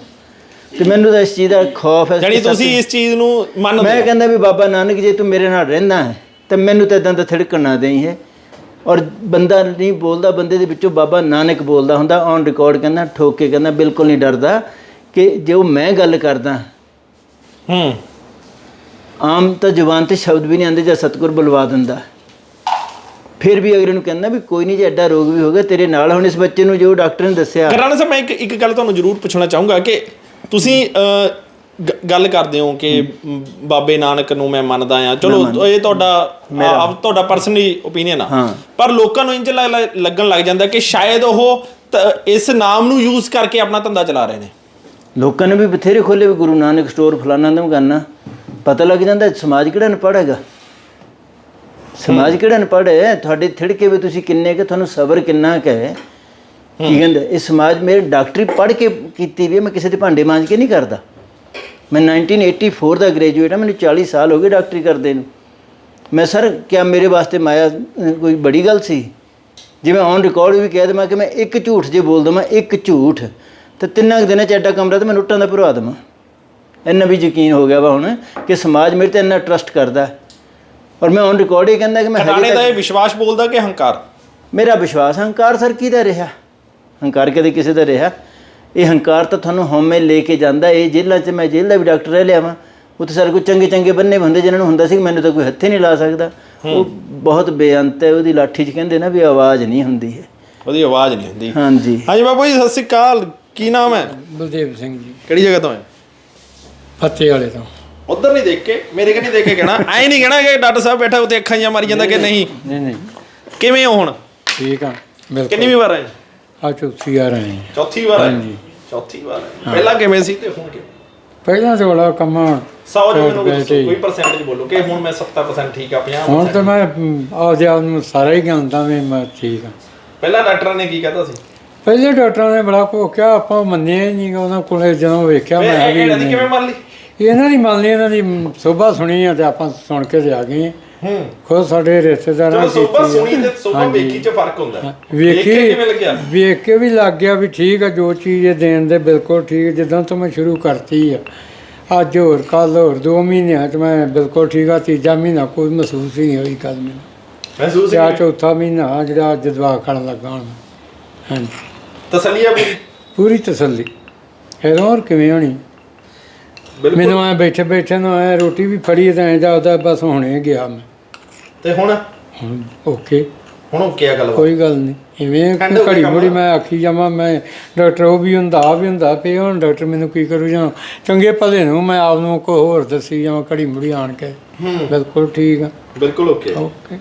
ਤੇ ਮੈਨੂੰ ਤਾਂ ਇਸ ਚੀਜ਼ ਦਾ ਖੌਫ ਹੈ ਜਾਨੀ ਤੁਸੀਂ ਇਸ ਚੀਜ਼ ਨੂੰ ਮੰਨਦੇ ਮੈਂ ਕਹਿੰਦਾ ਵੀ ਬਾਬਾ ਨਾਨਕ ਜੇ ਤੂੰ ਮੇਰੇ ਨਾਲ ਰਹਿੰਦਾ ਹੈ ਤਾਂ ਮੈਨੂੰ ਤਾਂ ਇਦਾਂ ਦਾ ਥਿੜਕਣ ਨਾ ਦੇਈ ਹੈ। ਔਰ ਬੰਦਾ ਨਹੀਂ ਬੋਲਦਾ ਬੰਦੇ ਦੇ ਵਿੱਚੋਂ ਬਾਬਾ ਨਾਨਕ ਬੋਲਦਾ ਹੁੰਦਾ ਔਨ ਰਿਕਾਰਡ ਕਹਿੰਦਾ ਠੋਕ ਕੇ ਕਹਿੰਦਾ ਬਿਲਕੁਲ ਨਹੀਂ ਡਰਦਾ ਕਿ ਜੋ ਮੈਂ ਗੱਲ ਕਰਦਾ ਹੂੰ। ਆਮ ਤਾਂ ਜ਼ੁਬਾਨ ਤੇ ਸ਼ਬਦ ਵੀ ਨਹੀਂ ਆਉਂਦੇ ਜਾਂ ਸਤਿਗੁਰ ਬੁਲਵਾ ਦਿੰਦਾ। ਫਿਰ ਵੀ ਅਗਲੇ ਨੂੰ ਕਹਿੰਦਾ ਵੀ ਕੋਈ ਨਹੀਂ ਜੇ ਐਡਾ ਰੋਗ ਵੀ ਹੋ ਗਿਆ ਤੇਰੇ ਨਾਲ ਹੁਣ ਇਸ ਬੱਚੇ ਨੂੰ ਜੋ ਡਾਕਟਰ ਨੇ ਦੱਸਿਆ। ਕਰਾਣਾ ਸਾਹਿਬ ਮੈਂ ਇੱਕ ਇੱਕ ਗੱਲ ਤੁਹਾਨੂੰ ਜ਼ਰੂਰ ਪੁੱਛਣਾ ਚਾਹੂੰਗਾ ਕਿ ਤੁਸੀਂ ਗੱਲ ਕਰਦੇ ਹੋ ਕਿ ਬਾਬੇ ਨਾਨਕ ਨੂੰ ਮੈਂ ਮੰਨਦਾ ਆ ਚਲੋ ਇਹ ਤੁਹਾਡਾ ਆਪ ਤੁਹਾਡਾ ਪਰਸਨਲੀ ਓਪੀਨੀਅਨ ਆ। ਪਰ ਲੋਕਾਂ ਨੂੰ ਇੰਜ ਲੱਗ- ਲੱਗ- ਲੱਗਣ ਲੱਗ ਜਾਂਦਾ ਕਿ ਸ਼ਾਇਦ ਉਹ ਇਸ ਨਾਮ ਨੂੰ ਯੂਜ਼ ਕਰਕੇ ਆਪਣਾ ਧੰਦਾ ਚਲਾ ਰਹੇ ਨੇ। ਲੋਕਾਂ ਨੇ ਵੀ ਬਥੇਰੇ ਖੋਲੇ ਵੀ ਗੁਰੂ ਨਾਨਕ ਸਟੋਰ ਫਲਾਣਾ ਦਮ ਕਰਨਾ। ਪਤਾ ਲੱਗ ਜਾਂਦਾ ਸਮਾਜ ਕਿਹੜਾ ਅਨਪੜ੍ਹ ਹੈਗਾ? ਸਮਾਜ ਕਿਹੜਾ ਅਨਪੜ੍ਹ ਹੈ? ਤੁਹਾਡੇ ਥਿੜਕੇ ਵੀ ਤੁਸੀਂ ਕਿੰਨੇ ਕਿ ਤੁਹਾਨੂੰ ਸਬਰ ਕਿੰਨਾ ਕੁ ਹੈ? ਕੀ ਕਹਿੰਦੇ ਇਹ ਸਮਾਜ ਮੇਰੇ ਡਾਕਟਰੀ ਪੜ੍ਹ ਕੇ ਕੀਤੀ ਵੀ ਮੈਂ ਕਿਸੇ ਦੇ ਭਾਂਡੇ ਮਾਂਜ ਕੇ ਨਹੀਂ ਕਰਦਾ। ਮੈਂ 1984 ਦਾ ਗ੍ਰੈਜੂਏਟ ਹਾਂ ਮੈਨੂੰ 40 ਸਾਲ ਹੋ ਗਏ ਡਾਕਟਰੀ ਕਰਦੇ ਨੂੰ। ਮੈਂ ਸਰ ਕਿਆ ਮੇਰੇ ਵਾਸਤੇ ਮਾਇਆ ਕੋਈ ਬੜੀ ਗੱਲ ਸੀ? ਜਿਵੇਂ ਔਨ ਰਿਕਾਰਡ ਵੀ ਕਹਿ ਦਵਾਂ ਕਿ ਮੈਂ ਇੱਕ ਝੂਠ ਜੇ ਬੋਲ ਦਵਾਂ ਇੱਕ ਝੂਠ ਤੇ ਤਿੰਨਾਂ ਕੁ ਦਿਨਾਂ ਚ ਐਡਾ ਕਮਰਾ ਤੇ ਮੈਂ ਲੁੱਟਾਂ ਦਾ ਭਰਵਾ ਦਵਾਂ। ਇੰਨਾ ਵੀ ਯਕੀਨ ਹੋ ਗਿਆ ਵਾ ਹੁਣ ਕਿ ਸਮਾਜ ਮੇਰੇ ਤੇ ਇੰਨਾ ਟਰਸਟ ਕਰਦਾ। ਔਰ ਮੈਂ ਔਨ ਰਿਕਾਰਡ ਹੀ ਕਹਿੰਦਾ ਕਿ ਮੈਂ ਖਟਾਣੇ ਦਾ ਇਹ ਵਿਸ਼ਵਾਸ ਬੋਲਦਾ ਕਿ ਹੰਕਾਰ? ਮੇਰਾ ਵਿਸ਼ਵਾਸ ਹੰਕਾਰ ਸਰ ਕਿਹਦਾ ਰਿਹਾ? ਹੰਕਾਰ ਕਦੇ ਕਿਸੇ ਦਾ ਰਿਹਾ? ਇਹ ਹੰਕਾਰ ਤਾਂ ਤੁਹਾਨੂੰ ਹਉਮੈ ਲੈ ਕੇ ਜਾਂਦਾ ਇਹ ਜੇਲ੍ਹਾਂ 'ਚ ਮੈਂ ਜੇਲ੍ਹ ਦਾ ਵੀ ਡਾਕਟਰ ਰਹਿ ਲਿਆ ਵਾਂ। ਉੱਥੇ ਸਾਰੇ ਕੋਈ ਚੰਗੇ ਚੰਗੇ ਬੰਨੇ ਹੁੰਦੇ ਜਿਨ੍ਹਾਂ ਨੂੰ ਹੁੰਦਾ ਸੀ ਕਿ ਮੈਨੂੰ ਤਾਂ ਕੋਈ ਹੱਥੇ ਨਹੀਂ ਲਾ ਸਕਦਾ। ਉਹ ਬਹੁਤ ਬੇਅੰਤ ਹੈ ਉਹਦੀ ਲਾਠੀ 'ਚ ਕਹਿੰਦੇ ਨਾ ਵੀ ਆਵਾਜ਼ ਨਹੀਂ ਹੁੰਦੀ ਹੈ। ਉਹਦੀ ਆਵਾਜ਼ ਨਹੀਂ ਹੁੰਦੀ। ਹਾਂਜੀ। ਹਾਂਜੀ ਬਾਬੂ ਜੀ ਸਤਿ ਸ੍ਰੀ ਅਕਾਲ। ਕੀ ਨਾਮ ਹੈ? ਬਲਦੇਵ ਸਿੰਘ ਜੀ। ਕਿਹੜੀ ਜਗ੍ਹਾ ਤੋਂ ਹੈ ਫਤਿਹ ਵਾਲੇ ਤੋਂ। ਉਧਰ ਨਹੀਂ ਦੇਖ ਕੇ ਮੇਰੇ ਕੰਨੀ ਦੇਖ ਕੇ ਕਹਿਣਾ। ਐ ਨਹੀਂ ਕਹਿਣਾ ਕਿ ਡਾਕਟਰ ਸਾਹਿਬ ਬੈਠਾ ਉੱਤੇ ਅੱਖਾਂ ਜਿਹਾ ਮਾਰੀ ਜਾਂਦਾ ਕਿ ਨਹੀਂ ਨਹੀਂ। ਨਹੀਂ ਕਿਵੇਂ ਹੋ ਹੁਣ? ਠੀਕ ਆ ਕਿੰਨੀ ਬਿਲਕੁਲ ਵੀ ਵਾਰ ਆਏ? ਆ ਚੌਥੀ ਆ ਰਹੇ ਹਾਂ ਚੌਥੀ ਵਾਰ ਆਏ? ਹਾਂਜੀ। ਚੌਥੀ ਵਾਰ ਆਏ। ਪਹਿਲਾਂ ਕਿਵੇਂ ਸੀ ਤੇ ਹੁਣ ਕਿਵੇਂ? ਪਹਿਲਾਂ ਤੇ ਬੜਾ ਕੰਮਾਂ 100 ਜੋ ਮੈਨੂੰ। ਕੋਈ ਪਰਸੈਂਟੇਜ ਬੋਲੋ ਕਿ ਹੁਣ ਮੈਂ 70% ਠੀਕ ਆ 50% ਹੁਣ ਤਾਂ ਮੈਂ ਆਪਦੇ ਆਪ ਨੂੰ ਸਾਰਾ ਹੀ ਜਾਣਦਾ ਵੀ ਮੈਂ ਠੀਕ ਆ। ਪਹਿਲਾਂ ਡਾਕਟਰਾਂ ਨੇ ਕੀ ਕਹਤਾ ਸੀ? ਪਹਿਲੇ ਡਾਕਟਰਾਂ ਨੇ ਬੜਾ ਕੋ ਕਿਹਾ ਆਪਾਂ ਮੰਨਿਆ ਹੀ ਨਹੀਂ ਉਹਨਾਂ ਕੋਲੇ ਜਦੋਂ ਵੇਖਿਆ ਮੈਂ ਵੀ। ਕਿਵੇਂ ਮੰਨ ਲਈ? ਇਹਨਾਂ ਦੀ ਮੰਨ ਲਈ ਇਹਨਾਂ ਦੀ ਸੋਭਾ ਸੁਣੀ ਆ ਤੇ ਆਪਾਂ ਸੁਣ ਕੇ ਤੇ ਆ ਗਏ ਹਾਂ। ਹੂੰ ਖੁਦ ਸਾਡੇ ਰਿਸ਼ਤੇਦਾਰਾਂ ਜਦੋਂ ਸੋਭਾ ਕੀਤੀ ਆ। ਸੁਣੀ ਤੇ ਸੋਭਾ ਹਾਂਜੀ। ਵੇਖੀ ਚ ਫ਼ਰਕ ਹੁੰਦਾ ਹੈ। ਵੇਖ ਵੇਖੀ ਕੇ ਕਿਵੇਂ ਲੱਗਿਆ ਵੇਖ ਕੇ ਵੀ ਲੱਗ ਗਿਆ ਵੀ ਠੀਕ ਆ ਜੋ ਚੀਜ਼ ਇਹ ਦੇਣ ਦੇ ਬਿਲਕੁਲ ਠੀਕ ਜਿੱਦਾਂ ਤੋਂ ਮੈਂ ਸ਼ੁਰੂ ਕਰਤੀ ਆ ਅੱਜ ਹੋਰ ਕੱਲ ਹੋਰ 2 ਮਹੀਨਿਆਂ ਚ ਮੈਂ ਬਿਲਕੁਲ ਠੀਕ ਆ ਤੀਜਾ ਮਹੀਨਾ ਕੋਈ ਮਹਿਸੂਸ ਹੀ ਨਹੀਂ ਹੋਈ ਕੱਲ ਮੈਨੂੰ ਮਹਿਸੂਸ ਆਹ ਕਿਵੇਂ? ਚੌਥਾ ਮਹੀਨਾ ਆ ਜਿਹੜਾ ਅੱਜ ਦਵਾ ਖਾਣ ਲੱਗਾ ਹੁਣ ਹਾਂਜੀ ਤਸੱਲੀ ਆ ਪੂਰੀ ਪੂਰੀ ਤਸੱਲੀ ਫਿਰ ਹੋਰ ਕਿਵੇਂ ਹੋਣੀ ਬਿਲਕੁਲ। ਮੈਨੂੰ ਐ ਬੈਠੇ ਬੈਠੇ ਨੂੰ ਐ ਰੋਟੀ ਵੀ ਫੜੀ ਤਾਂ ਐ ਜਾਦਾ ਬਸ ਹੁਣੇ ਗਿਆ ਮੈਂ। ਤੇ ਹੁਣ? ਹੁਣ ਓਕੇ। ਹੁਣ ਉਹ ਕੀ ਗੱਲ ਕੋਈ ਗੱਲ ਨਹੀਂ। ਇਵੇਂ ਠੰਡ ਹੋ ਗਈ ਘੜੀ ਕੰਮ? ਮੁੜੀ ਮੈਂ ਆਖੀ ਜਾਵਾਂ ਮੈਂ ਡਾਕਟਰ ਉਹ ਵੀ ਹੁੰਦਾ ਆ ਵੀ ਹੁੰਦਾ ਪਏ ਹੁਣ ਡਾਕਟਰ ਮੈਨੂੰ ਕੀ ਕਰੂ ਜਾਂ ਚੰਗੇ ਭਲੇ ਨੂੰ ਮੈਂ ਆਪ ਨੂੰ ਕੋ ਹੋਰ ਦੱਸੀ ਜਾਵਾਂ ਘੜੀ ਮੁੜੀ ਆਣ ਕੇ। ਬਿਲਕੁਲ ਠੀਕ ਆ। ਬਿਲਕੁਲ ਓਕੇ। ਓਕੇ।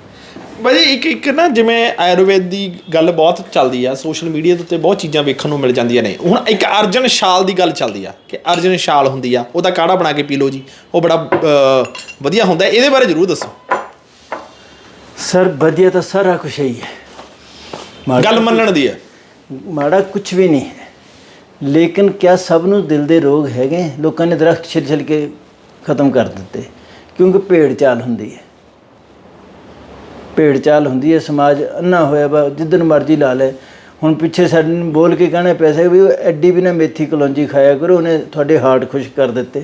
ਬਾਈ ਇੱਕ ਇੱਕ ਨਾ ਜਿਵੇਂ ਆਯੁਰਵੇਦ ਦੀ ਗੱਲ ਬਹੁਤ ਚੱਲਦੀ ਆ ਸੋਸ਼ਲ ਮੀਡੀਆ ਦੇ ਉੱਤੇ ਬਹੁਤ ਚੀਜ਼ਾਂ ਵੇਖਣ ਨੂੰ ਮਿਲ ਜਾਂਦੀਆਂ ਨੇ। ਹੁਣ ਇੱਕ ਅਰਜਨ ਸ਼ਾਲ ਦੀ ਗੱਲ ਚੱਲਦੀ ਆ ਕਿ ਅਰਜਨ ਸ਼ਾਲ ਹੁੰਦੀ ਆ ਉਹਦਾ ਕਾੜਾ ਬਣਾ ਕੇ ਪੀ ਲਓ ਜੀ। ਉਹ ਬੜਾ ਵਧੀਆ ਹੁੰਦਾ ਹੈ। ਇਹਦੇ ਬਾਰੇ ਜ਼ਰੂਰ ਦੱਸੋ। ਸਰ ਵਧੀਆ ਤਾਂ ਸਾਰਾ ਕੁਝ ਹੀ ਹੈ ਗੱਲ ਮੰਨਣ ਦੀ ਆ ਮਾੜਾ ਕੁਝ ਵੀ ਨਹੀਂ ਹੈ। ਲੇਕਿਨ ਕਿਆ ਸਭ ਨੂੰ ਦਿਲ ਦੇ ਰੋਗ ਹੈਗੇ? ਲੋਕਾਂ ਨੇ ਦਰਖਤ ਛਿਲ ਛਿਲ ਕੇ ਖਤਮ ਕਰ ਦਿੱਤੇ ਕਿਉਂਕਿ ਭੇੜ ਚਾਲ ਹੁੰਦੀ ਹੈ। ਭੇੜ ਚਾਲ ਹੁੰਦੀ ਹੈ ਸਮਾਜ ਅੰਨਾ ਹੋਇਆ ਵਾ ਜਿੱਦਨ ਮਰਜ਼ੀ ਲਾ ਲੈ ਹੁਣ ਪਿੱਛੇ ਸਾਡੇ ਨੂੰ ਬੋਲ ਕੇ ਕਹਿਣਾ ਪੈਸੇ ਵੀ ਐਡੀ ਵੀ ਨਾ ਮੇਥੀ ਕਲੌਂਜੀ ਖਾਇਆ ਕਰੋ ਉਹਨੇ ਤੁਹਾਡੇ ਹਾਰਟ ਖੁਸ਼ ਕਰ ਦਿੱਤੇ।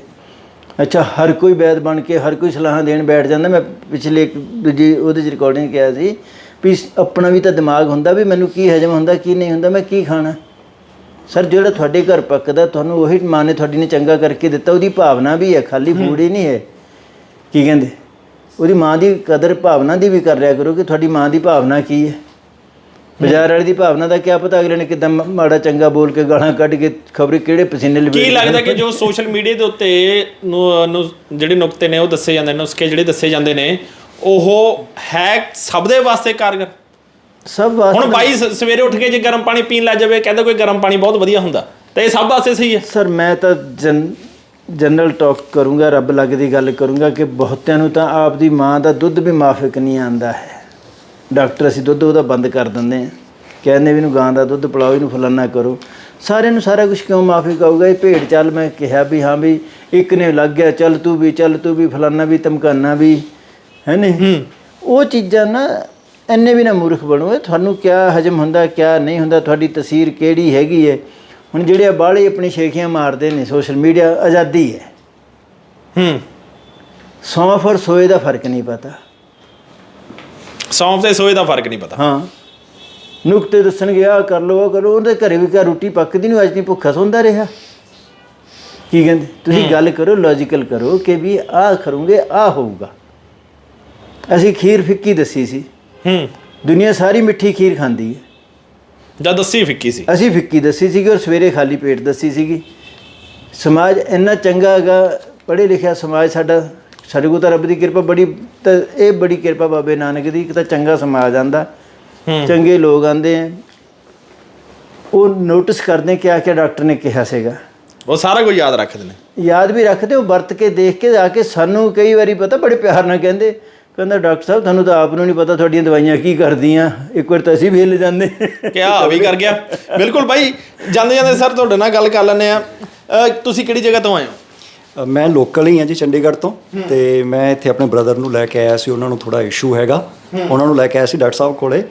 ਅੱਛਾ ਹਰ ਕੋਈ ਵੈਦ ਬਣ ਕੇ ਹਰ ਕੋਈ ਸਲਾਹਾਂ ਦੇਣ ਬੈਠ ਜਾਂਦਾ। ਮੈਂ ਪਿਛਲੇ ਇੱਕ ਦੂਜੀ ਉਹਦੇ ਚ ਰਿਕਾਰਡਿੰਗ ਕਿਹਾ ਸੀ ਵੀ ਆਪਣਾ ਵੀ ਤਾਂ ਦਿਮਾਗ ਹੁੰਦਾ ਵੀ ਮੈਨੂੰ ਕੀ ਹਜਮ ਹੁੰਦਾ ਕੀ ਨਹੀਂ ਹੁੰਦਾ ਮੈਂ ਕੀ ਖਾਣਾ? ਸਰ ਜਿਹੜਾ ਤੁਹਾਡੇ ਘਰ ਪੱਕਦਾ ਤੁਹਾਨੂੰ ਉਹੀ ਮਾਂ ਨੇ ਤੁਹਾਡੀ ਨੇ ਚੰਗਾ ਕਰਕੇ ਦਿੱਤਾ ਉਹਦੀ ਭਾਵਨਾ ਵੀ ਹੈ ਖਾਲੀ ਫੂਡ ਹੀ ਨਹੀਂ ਹੈ। ਕੀ ਕਹਿੰਦੇ? ਉਹਦੀ ਮਾਂ ਦੀ ਕਦਰ ਭਾਵਨਾ ਦੀ ਵੀ ਕਰ ਲਿਆ ਕਰੋ ਕਿ ਤੁਹਾਡੀ ਮਾਂ ਦੀ ਭਾਵਨਾ ਕੀ ਹੈ? ਬਾਜ਼ਾਰ ਵਾਲੇ ਦੀ ਭਾਵਨਾ ਦਾ ਕੀ ਪਤਾ ਅਗਲੇ ਨੇ ਕਿਦਾਂ ਮਾੜਾ ਚੰਗਾ ਬੋਲ ਕੇ ਗਾਲਾਂ ਕੱਢ ਕੇ ਖਬਰੇ ਕਿਹੜੇ ਪਸੀਨੇ ਲਵੇਟ ਕੀ ਲੱਗਦਾ ਕਿ ਜੋ ਸੋਸ਼ਲ ਮੀਡੀਆ ਦੇ ਉੱਤੇ ਜਿਹੜੇ ਨੁਕਤੇ ਨੇ ਉਹ ਦੱਸੇ ਜਾਂਦੇ ਨੇ ਨੁਸਖੇ ਜਿਹੜੇ ਦੱਸੇ ਜਾਂਦੇ ਨੇ ਉਹ ਹੈ ਸਭ ਦੇ ਵਾਸਤੇ ਕਾਰਗਰ? ਸਭ ਵਾਸਤੇ ਹੁਣ ਬਾਈ ਸਵੇਰੇ ਉੱਠ ਕੇ ਜੇ ਗਰਮ ਪਾਣੀ ਪੀਣ ਲੱਗ ਜਾਵੇ ਕਹਿੰਦਾ ਕੋਈ ਗਰਮ ਪਾਣੀ ਬਹੁਤ ਵਧੀਆ ਹੁੰਦਾ ਤੇ ਇਹ ਸਭ ਵਾਸਤੇ ਸਹੀ ਹੈ। ਸਰ ਮੈਂ ਤਾਂ ਜਨ ਜਨਰਲ ਟਾਕ ਕਰੂੰਗਾ ਰੱਬ ਲੱਗ ਦੀ ਗੱਲ ਕਰੂੰਗਾ ਕਿ ਬਹੁਤਿਆਂ ਨੂੰ ਤਾਂ ਆਪਦੀ ਮਾਂ ਦਾ ਦੁੱਧ ਵੀ ਮਾਫਿਕ ਨਹੀਂ ਆਂਦਾ ਹੈ। ਡਾਕਟਰ ਅਸੀਂ ਦੁੱਧ ਉਹਦਾ ਬੰਦ ਕਰ ਦਿੰਦੇ ਆ ਕਹਿੰਦੇ ਵੀ ਇਹਨੂੰ ਗਾਂ ਦਾ ਦੁੱਧ ਪਿਲਾਓ ਇਹਨੂੰ ਫਲਾਨਾ ਕਰੋ। ਸਾਰਿਆਂ ਨੂੰ ਸਾਰਾ ਕੁਝ ਕਿਉਂ ਮਾਫੀ ਕਹੂਗਾ? ਇਹ ਭੇਡ ਚੱਲ ਮੈਂ ਕਿਹਾ ਵੀ ਹਾਂ ਵੀ ਇੱਕ ਨੇ ਲੱਗ ਗਿਆ ਚੱਲ ਤੂੰ ਵੀ ਚੱਲ ਤੂੰ ਵੀ ਫਲਾਨਾ ਵੀ ਧਮਕਾਨਾ ਵੀ ਹੈ ਨਹੀਂ ਉਹ ਚੀਜ਼ਾਂ ਨਾ ਇੰਨੇ ਵੀ ਨਾ ਮੂਰਖ ਬਣੋ। ਤੁਹਾਨੂੰ ਕਿਆ ਹਜਮ ਹੁੰਦਾ ਕਿਆ ਨਹੀਂ ਹੁੰਦਾ ਤੁਹਾਡੀ ਤਸਵੀਰ ਕਿਹੜੀ ਹੈਗੀ ਹੈ? ਹੁਣ ਜਿਹੜੇ ਬਾਹਲੇ ਆਪਣੀ ਸ਼ੇਖੀਆਂ ਮਾਰਦੇ ਨੇ ਸੋਸ਼ਲ ਮੀਡੀਆ ਆਜ਼ਾਦੀ ਹੈ। ਹੂੰ। ਸੌਂਫ ਔਰ ਸੋਏ ਦਾ ਫ਼ਰਕ ਨਹੀਂ ਪਤਾ। ਸੌਂਫ ਤੇ ਸੋਏ ਦਾ ਫ਼ਰਕ ਨਹੀਂ ਪਤਾ। ਹਾਂ। ਨੁਕਤੇ ਦੱਸਣਗੇ ਆ ਕਰ ਲਓ ਆ ਕਰੋ ਉਹਦੇ ਘਰੇ ਵੀ ਕਿਆ ਰੋਟੀ ਪੱਕਦੀ ਨਹੀਂ ਅੱਜ ਨਹੀਂ ਭੁੱਖਾ ਸੌਂਦਾ ਰਿਹਾ। ਕੀ ਕਹਿੰਦੇ? ਤੁਸੀਂ ਗੱਲ ਕਰੋ ਲੌਜੀਕਲ ਕਰੋ ਕਿ ਵੀ ਆਹ ਕਰੋਗੇ ਆ ਹੋਊਗਾ। ਅਸੀਂ ਖੀਰ ਫਿੱਕੀ ਦੱਸੀ ਸੀ। ਹੂੰ। ਦੁਨੀਆ ਸਾਰੀ ਮਿੱਠੀ ਖੀਰ ਖਾਂਦੀ ਹੈ। ਜਦ ਦੱਸੀ ਫਿੱਕੀ ਸੀ? ਅਸੀਂ ਫਿੱਕੀ ਦੱਸੀ ਸੀਗੀ ਔਰ ਸਵੇਰੇ ਖਾਲੀ ਪੇਟ ਦੱਸੀ ਸੀਗੀ। ਸਮਾਜ ਇੰਨਾ ਚੰਗਾ ਹੈਗਾ ਪੜ੍ਹੇ ਲਿਖਿਆ ਸਮਾਜ ਸਾਡਾ ਸਾਡੇ ਕੋਲ ਤਾਂ ਰੱਬ ਦੀ ਕਿਰਪਾ ਬੜੀ ਤਾਂ ਇਹ ਬੜੀ ਕਿਰਪਾ ਬਾਬੇ ਨਾਨਕ ਦੀ ਇੱਕ ਤਾਂ ਚੰਗਾ ਸਮਾਜ ਆਂਦਾ ਚੰਗੇ ਲੋਕ ਆਂਦੇ ਆ। ਉਹ ਨੋਟਿਸ ਕਰਦੇ ਕਿ ਆ ਕਿ ਡਾਕਟਰ ਨੇ ਕਿਹਾ ਸੀਗਾ। ਉਹ ਸਾਰਾ ਕੁਝ ਯਾਦ ਰੱਖਦੇ ਨੇ। ਯਾਦ ਵੀ ਰੱਖਦੇ ਉਹ ਵਰਤ ਕੇ ਦੇਖ ਕੇ ਆ ਕੇ ਸਾਨੂੰ ਕਈ ਵਾਰੀ ਪਤਾ ਬੜੇ ਪਿਆਰ ਨਾਲ ਕਹਿੰਦੇ ਕਹਿੰਦਾ ਡਾਕਟਰ ਸਾਹਿਬ ਤੁਹਾਨੂੰ ਤਾਂ ਆਪ ਨੂੰ ਨਹੀਂ ਪਤਾ ਤੁਹਾਡੀਆਂ ਦਵਾਈਆਂ ਕੀ ਕਰਦੀਆਂ। ਇੱਕ ਵਾਰ ਤਾਂ ਅਸੀਂ ਵੀ ਹਿੱਲ ਜਾਂਦੇ। ਕਿਆ ਵੀ ਕਰ ਗਿਆ। ਬਿਲਕੁਲ ਭਾਈ ਜਾਂਦੇ ਜਾਂਦੇ ਸਰ ਤੁਹਾਡੇ ਨਾਲ ਗੱਲ ਕਰ ਲੈਂਦੇ ਆ ਤੁਸੀਂ ਕਿਹੜੀ ਜਗ੍ਹਾ ਤੋਂ ਆਏ ਹੋ? ਮੈਂ ਲੋਕਲ ਹੀ ਹਾਂ ਜੀ ਚੰਡੀਗੜ੍ਹ ਤੋਂ। ਤੇ ਮੈਂ ਇੱਥੇ ਆਪਣੇ ਬ੍ਰਦਰ ਨੂੰ ਲੈ ਕੇ ਆਇਆ ਸੀ ਉਹਨਾਂ ਨੂੰ ਥੋੜਾ ਇਸ਼ੂ ਹੈਗਾ। ਉਹਨਾਂ ਨੂੰ ਲੈ ਕੇ ਆਇਆ ਸੀ ਡਾਕਟਰ ਸਾਹਿਬ ਕੋਲੇ।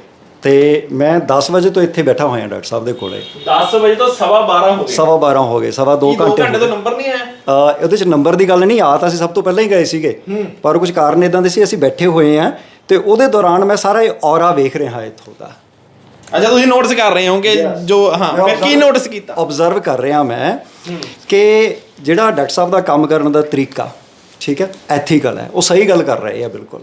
ਤੇ ਮੈਂ 10 ਵਜੇ ਤੋਂ ਇੱਥੇ ਬੈਠਾ ਹੋਇਆ ਡਾਕਟਰ ਸਾਹਿਬ ਦੇ ਕੋਲੇ। 10 ਵਜੇ ਤੋਂ 12:30 ਹੋ ਸਵਾ 12 ਹੋ ਗਏ ਸਵਾ 2 ਘੰਟੇ ਹੋ ਘੰਟੇ ਤੋਂ ਗਏ। ਨੰਬਰ ਨਹੀਂ ਆਇਆ? ਅ, ਉਹਦੇ ਚ ਨੰਬਰ ਦੀ ਗੱਲ ਨਹੀਂ ਆ ਤਾਂ ਅਸੀਂ ਸਭ ਤੋਂ ਪਹਿਲਾਂ ਹੀ ਗਏ ਸੀਗੇ। ਪਰ ਕੁਝ ਕਾਰਨ ਇਦਾਂ ਦੇ ਸੀ ਅਸੀਂ ਬੈਠੇ ਹੋਏ ਆ ਤੇ ਉਹਦੇ ਦੌਰਾਨ ਮੈਂ ਸਾਰਾ ਔਰਾ ਵੇਖ ਰਿਹਾ ਇੱਥੋਂ ਦਾ। ਅੱਛਾ ਤੁਸੀਂ ਨੋਟਿਸ ਕਰ ਰਹੇ ਹੋ ਕਿ ਜੋ ਹਾਂ ਫਿਰ ਕੀ ਨੋਟਿਸ ਕੀਤਾ? ਆਬਜ਼ਰਵ ਕਰ ਰਿਹਾ ਮੈਂ ਕਿ ਜਿਹੜਾ ਡਾਕਟਰ ਸਾਹਿਬ ਦਾ ਕੰਮ ਕਰਨ ਦਾ ਤਰੀਕਾ ਠੀਕ ਹੈ ਐਥੀਕਲ ਹੈ ਉਹ ਸਹੀ ਗੱਲ ਕਰ ਰਹੇ ਆ ਬਿਲਕੁਲ।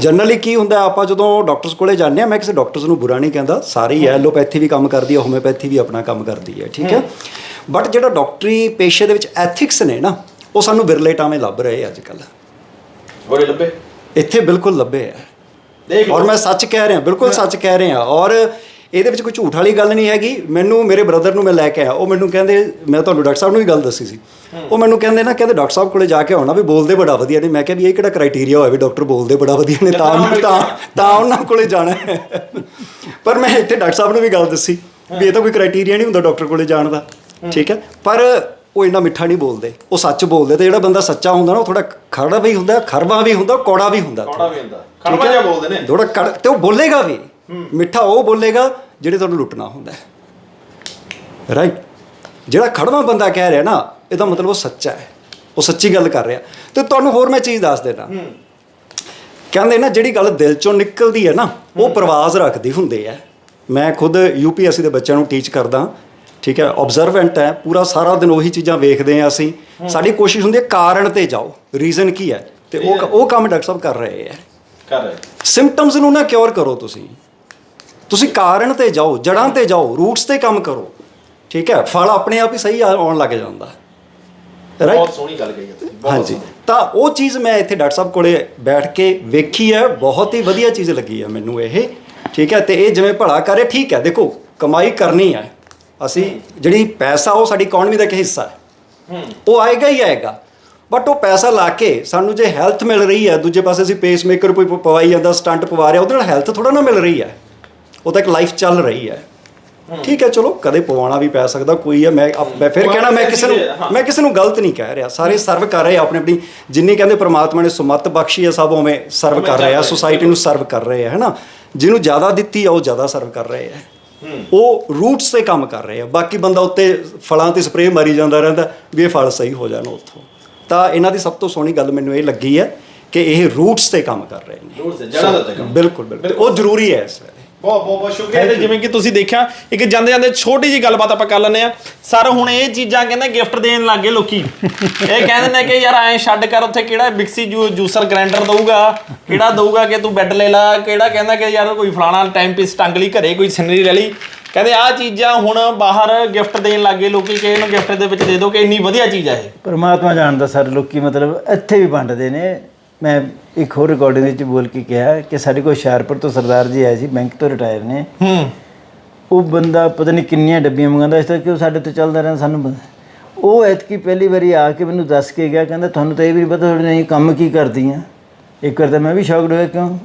ਜਨਰਲੀ ਕੀ ਹੁੰਦਾ ਆਪਾਂ ਜਦੋਂ ਡਾਕਟਰਸ ਕੋਲੇ ਜਾਂਦੇ ਆ ਮੈਂ ਕਿਸੇ ਡਾਕਟਰਸ ਨੂੰ ਬੁਰਾ ਨਹੀਂ ਕਹਿੰਦਾ ਸਾਰੇ ਹੀ ਐਲੋਪੈਥੀ ਵੀ ਕੰਮ ਕਰਦੀ ਹੈ ਹੋਮਿਓਪੈਥੀ ਵੀ ਆਪਣਾ ਕੰਮ ਕਰਦੀ ਹੈ ਠੀਕ ਹੈ? ਬਟ ਜਿਹੜਾ ਡਾਕਟਰੀ ਪੇਸ਼ੇ ਦੇ ਵਿੱਚ ਐਥਿਕਸ ਨੇ ਨਾ ਉਹ ਸਾਨੂੰ ਵਿਰਲੇ ਟਾਵੇਂ ਲੱਭ ਰਹੇ ਅੱਜ ਕੱਲ ਹੋਰੇ ਲੱਭੇ। ਇੱਥੇ ਬਿਲਕੁਲ ਲੱਭੇ ਆ। ਦੇਖ ਔਰ ਮੈਂ ਸੱਚ ਕਹਿ ਰਿਹਾ ਬਿਲਕੁਲ ਸੱਚ ਕਹਿ ਰਿਹਾ ਔਰ ਇਹਦੇ ਵਿੱਚ ਕੋਈ ਝੂਠ ਵਾਲੀ ਗੱਲ ਨਹੀਂ ਹੈਗੀ। ਮੈਨੂੰ ਮੇਰੇ ਬ੍ਰਦਰ ਨੂੰ ਮੈਂ ਲੈ ਕੇ ਆਇਆ। ਉਹ ਮੈਨੂੰ ਕਹਿੰਦੇ ਮੈਂ ਤੁਹਾਨੂੰ ਡਾਕਟਰ ਸਾਹਿਬ ਨੂੰ ਵੀ ਗੱਲ ਦੱਸੀ ਸੀ। ਉਹ ਮੈਨੂੰ ਕਹਿੰਦੇ ਨਾ ਕਹਿੰਦੇ ਡਾਕਟਰ ਸਾਹਿਬ ਕੋਲੇ ਜਾ ਕੇ ਆਉਣਾ ਵੀ ਬੋਲਦੇ ਬੜਾ ਵਧੀਆ ਨੇ। ਮੈਂ ਕਿਹਾ ਵੀ ਇਹ ਕਿਹੜਾ ਕ੍ਰਾਈਟੇਰੀਆ ਹੋਇਆ ਵੀ ਡਾਕਟਰ ਬੋਲਦੇ ਬੜਾ ਵਧੀਆ ਨੇ? ਤਾਂ ਤਾਂ ਤਾਂ ਉਹਨਾਂ ਕੋਲੇ ਜਾਣਾ ਪਰ ਮੈਂ ਇੱਥੇ ਡਾਕਟਰ ਸਾਹਿਬ ਨੂੰ ਵੀ ਗੱਲ ਦੱਸੀ ਵੀ ਇਹ ਤਾਂ ਕੋਈ ਕ੍ਰਾਈਟੇਰੀਆ ਨਹੀਂ ਹੁੰਦਾ ਡਾਕਟਰ ਕੋਲੇ ਜਾਣ ਦਾ। ਠੀਕ ਹੈ? ਪਰ ਉਹ ਇੰਨਾ ਮਿੱਠਾ ਨਹੀਂ ਬੋਲਦੇ। ਉਹ ਸੱਚ ਬੋਲਦੇ ਤੇ ਜਿਹੜਾ ਬੰਦਾ ਸੱਚਾ ਹੁੰਦਾ ਨਾ ਉਹ ਥੋੜਾ ਖੜਾ ਵੀ ਹੁੰਦਾ ਖਰਵਾ ਵੀ ਹੁੰਦਾ ਕੌੜਾ ਵੀ ਹੁੰਦਾ। ਕੌੜਾ ਵੀ ਹੁੰਦਾ। ਖੜਵਾ ਜਿਹਾ ਬੋਲਦੇ ਨੇ। ਥੋੜਾ ਕੜ ਤੇ ਉਹ ਬੋਲੇਗਾ ਵੀ। ਮਿੱਠਾ ਉਹ ਬੋਲੇਗਾ ਜਿਹੜੇ ਤੁਹਾਨੂੰ ਲੁੱਟਣਾ ਹੁੰਦਾ ਹੈ। ਰਾਈਟ ਜਿਹੜਾ ਖੜਵਾ ਬੰਦਾ ਕਹਿ ਰਿਹਾ ਨਾ ਇਹਦਾ ਮਤਲਬ ਉਹ ਸੱਚਾ ਹੈ। ਉਹ ਸੱਚੀ ਗੱਲ ਕਰ ਰਿਹਾ। ਤੇ ਤੁਹਾਨੂੰ ਹੋਰ ਮੈਂ ਚੀਜ਼ ਦੱਸ ਦੇਣਾ ਕਹਿੰਦੇ ਨਾ ਜਿਹੜੀ ਗੱਲ ਦਿਲ ਚੋਂ ਨਿਕਲਦੀ ਹੈ ਨਾ ਉਹ ਪ੍ਰਵਾਜ਼ ਰੱਖਦੀ ਹੁੰਦੀ ਹੈ। ਮੈਂ ਖੁਦ ਯੂਪੀਐਸਸੀ ਦੇ ਬੱਚਿਆਂ ਨੂੰ ਟੀਚ ਕਰਦਾ। ਠੀਕ ਹੈ ਆਬਜ਼ਰਵੈਂਟ ਹੈ। ਪੂਰਾ ਸਾਰਾ ਦਿਨ ਉਹੀ ਚੀਜ਼ਾਂ ਵੇਖਦੇ ਆ ਅਸੀਂ। ਸਾਡੀ ਕੋਸ਼ਿਸ਼ ਹੁੰਦੀ ਹੈ ਕਾਰਨ ਤੇ ਜਾਓ। ਰੀਜ਼ਨ ਕੀ ਹੈ? ਤੇ ਉਹ ਉਹ ਕੰਮ ਡਾਕਟਰ ਸਾਹਿਬ ਕਰ ਰਹੇ ਹੈ। ਕਰ ਰਹੇ। ਸਿੰਪਟਮਸ ਨੂੰ ਨਾ ਕਿਉਰ ਕਰੋ ਤੁਸੀਂ। ਤੁਸੀਂ ਕਾਰਨ ਤੇ ਜਾਓ ਜੜਾਂ ਤੇ ਜਾਓ ਰੂਟਸ ਤੇ ਕੰਮ ਕਰੋ। ਠੀਕ ਹੈ? ਫਲ ਆਪਣੇ ਆਪ ਹੀ ਸਹੀ ਆਉਣ ਲੱਗ ਜਾਂਦਾ। ਰਾਈਟ ਬਹੁਤ ਸੋਹਣੀ ਗੱਲ ਕਹੀ ਹੈ ਤੁਸੀਂ ਬਹੁਤ ਹਾਂਜੀ। ਤਾਂ ਉਹ ਚੀਜ਼ ਮੈਂ ਇੱਥੇ ਡਾਕਟਰ ਸਾਹਿਬ ਕੋਲੇ ਬੈਠ ਕੇ ਵੇਖੀ ਹੈ ਬਹੁਤ ਹੀ ਵਧੀਆ ਚੀਜ਼ ਲੱਗੀ ਹੈ ਮੈਨੂੰ ਇਹ। ਠੀਕ ਹੈ? ਤੇ ਇਹ ਜਿਵੇਂ ਭਲਾ ਕਰੇ ਠੀਕ ਹੈ। ਦੇਖੋ ਕਮਾਈ ਕਰਨੀ ਹੈ। ਅਸੀਂ ਜਿਹੜੀ ਪੈਸਾ ਉਹ ਸਾਡੀ ਇਕਨੋਮੀ ਦਾ ਇੱਕ ਹਿੱਸਾ ਹੈ। ਉਹ ਆਏਗਾ ਹੀ ਆਏਗਾ। ਬਟ ਉਹ ਪੈਸਾ ਲਾ ਕੇ ਸਾਨੂੰ ਜੇ ਹੈਲਥ ਮਿਲ ਰਹੀ ਹੈ ਦੂਜੇ ਪਾਸੇ ਅਸੀਂ ਪੇਸਮੇਕਰ ਕੋਈ ਪਵਾਈ ਜਾਂਦਾ ਸਟੰਟ ਪਵਾ ਰਿਹਾ ਉਹਦੇ ਨਾਲ ਹੈਲਥ ਥੋੜਾ ਨਾ ਮਿਲ ਰਹੀ ਹੈ। ਉਹ ਤਾਂ ਇੱਕ ਲਾਈਫ ਚੱਲ ਰਹੀ ਹੈ। ਠੀਕ ਹੈ ਚਲੋ ਕਦੇ ਪਵਾਉਣਾ ਵੀ ਪੈ ਸਕਦਾ ਕੋਈ ਹੈ ਮੈਂ ਮੈਂ ਫਿਰ ਕਹਿਣਾ ਮੈਂ ਕਿਸੇ ਨੂੰ। ਮੈਂ ਕਿਸੇ ਨੂੰ ਗਲਤ ਨਹੀਂ ਕਹਿ ਰਿਹਾ। ਸਾਰੇ ਸਰਵ ਕਰ ਰਹੇ ਆਪਣੀ ਆਪਣੀ ਜਿੰਨੀ ਕਹਿੰਦੇ ਪ੍ਰਮਾਤਮਾ ਨੇ ਸੁਮਤ ਬਖਸ਼ੀ ਹੈ ਸਭ ਉਵੇਂ ਸਰਵ ਕਰ ਰਹੇ ਆ ਸੋਸਾਇਟੀ ਨੂੰ ਸਰਵ ਕਰ ਰਹੇ ਆ ਹੈਨਾ ਜਿਹਨੂੰ ਜ਼ਿਆਦਾ ਦਿੱਤੀ ਆ ਉਹ ਜ਼ਿਆਦਾ ਸਰਵ ਕਰ ਰਹੇ ਆ। ਉਹ ਰੂਟਸ ਤੇ ਕੰਮ ਕਰ ਰਹੇ ਆ। ਬਾਕੀ ਬੰਦਾ ਉੱਤੇ ਫਲਾਂ ਤੇ ਸਪਰੇਅ ਮਾਰੀ ਜਾਂਦਾ ਰਹਿੰਦਾ ਵੀ ਇਹ ਫਲ ਸਹੀ ਹੋ ਜਾਣ ਉੱਥੋਂ। ਤਾਂ ਇਹਨਾਂ ਦੀ ਸਭ ਤੋਂ ਸੋਹਣੀ ਗੱਲ ਮੈਨੂੰ ਇਹ ਲੱਗੀ ਹੈ ਕਿ ਇਹ ਰੂਟਸ ਤੇ ਕੰਮ ਕਰ ਰਹੇ ਨੇ। Roots ਤੇ, ਜੜ੍ਹਾਂ ਕੰਮ। ਬਿਲਕੁਲ। ਬਿਲਕੁਲ। ਉਹ ਜ਼ਰੂਰੀ ਹੈ ਇਸ ਵੇਲੇ। ਬਹੁਤ ਬਹੁਤ ਬਹੁਤ ਸ਼ੁਕਰੀਆ ਤੇ ਜਿਵੇਂ ਕਿ ਤੁਸੀਂ ਦੇਖਿਆ ਇੱਕ ਜਾਂਦੇ ਜਾਂਦੇ ਛੋਟੀ ਜੀ ਗੱਲਬਾਤ ਆਪਾਂ ਕਰ ਲੈਂਦੇ ਆ ਸਰ ਹੁਣ ਇਹ ਚੀਜ਼ਾਂ ਕਹਿੰਦੇ ਗਿਫਟ ਦੇਣ ਲੱਗੇ ਲੋਕੀ। ਇਹ ਕਹਿੰਦੇ ਨੇ ਕਿ ਯਾਰ ਐਂ ਛੱਡ ਕਰ ਉੱਥੇ ਕਿਹੜਾ ਮਿਕਸੀ ਜੂ ਜੂਸਰ ਗ੍ਰਾਈਂਡਰ ਦਊਗਾ ਕਿਹੜਾ ਦਊਗਾ ਕਿ ਤੂੰ ਬੈੱਡ ਲੈ ਲਾ ਕਿਹੜਾ ਕਹਿੰਦਾ ਕਿ ਯਾਰ ਕੋਈ ਫਲਾਣਾ ਟਾਈਮ ਪੀਸ ਟੰਗ ਲਈ ਘਰੇ ਕੋਈ ਸਿਨਰੀ ਲੈ ਲਈ। ਕਹਿੰਦੇ ਆਹ ਚੀਜ਼ਾਂ ਹੁਣ ਬਾਹਰ ਗਿਫਟ ਦੇਣ ਲੱਗੇ ਲੋਕੀ ਕਿ ਇਹਨੂੰ ਗਿਫਟ ਦੇ ਵਿੱਚ ਦੇ ਦਿਓ ਕਿ ਇੰਨੀ ਵਧੀਆ ਚੀਜ਼ ਆ ਇਹ। ਪਰਮਾਤਮਾ ਜਾਣਦਾ ਸਰ ਲੋਕੀ ਮਤਲਬ ਇੱਥੇ ਵੀ ਵੰਡਦੇ ਨੇ। ਮੈਂ ਇੱਕ ਹੋਰ ਰਿਕਾਰਡਿੰਗ ਵਿੱਚ ਬੋਲ ਕੇ ਕਿਹਾ ਕਿ ਸਾਡੇ ਕੋਲ ਹੁਸ਼ਿਆਰਪੁਰ ਤੋਂ ਸਰਦਾਰ ਜੀ ਆਏ ਸੀ ਬੈਂਕ ਤੋਂ ਰਿਟਾਇਰ ਨੇ। ਹੂੰ। ਉਹ ਬੰਦਾ ਪਤਾ ਨਹੀਂ ਕਿੰਨੀਆਂ ਡੱਬੀਆਂ ਮੰਗਾਉਂਦਾ ਇਸ ਤਰ੍ਹਾਂ ਕਿ ਉਹ ਸਾਡੇ ਤੋਂ ਚੱਲਦਾ ਰਹਿੰਦਾ ਸਾਨੂੰ ਪਤਾ- ਉਹ ਐਤਕੀ ਪਹਿਲੀ ਵਾਰੀ ਆ ਕੇ ਮੈਨੂੰ ਦੱਸ ਕੇ ਗਿਆ ਕਹਿੰਦਾ ਤੁਹਾਨੂੰ ਤਾਂ ਇਹ ਵੀ ਪਤਾ ਤੁਹਾਡੇ ਨਹੀਂ ਕੰਮ ਕੀ ਕਰਦੀਆਂ। ਇੱਕ ਵਾਰ ਤਾਂ ਮੈਂ ਵੀ ਸ਼ੌਕਡ ਹੋਇਆ ਕਿਉਂ?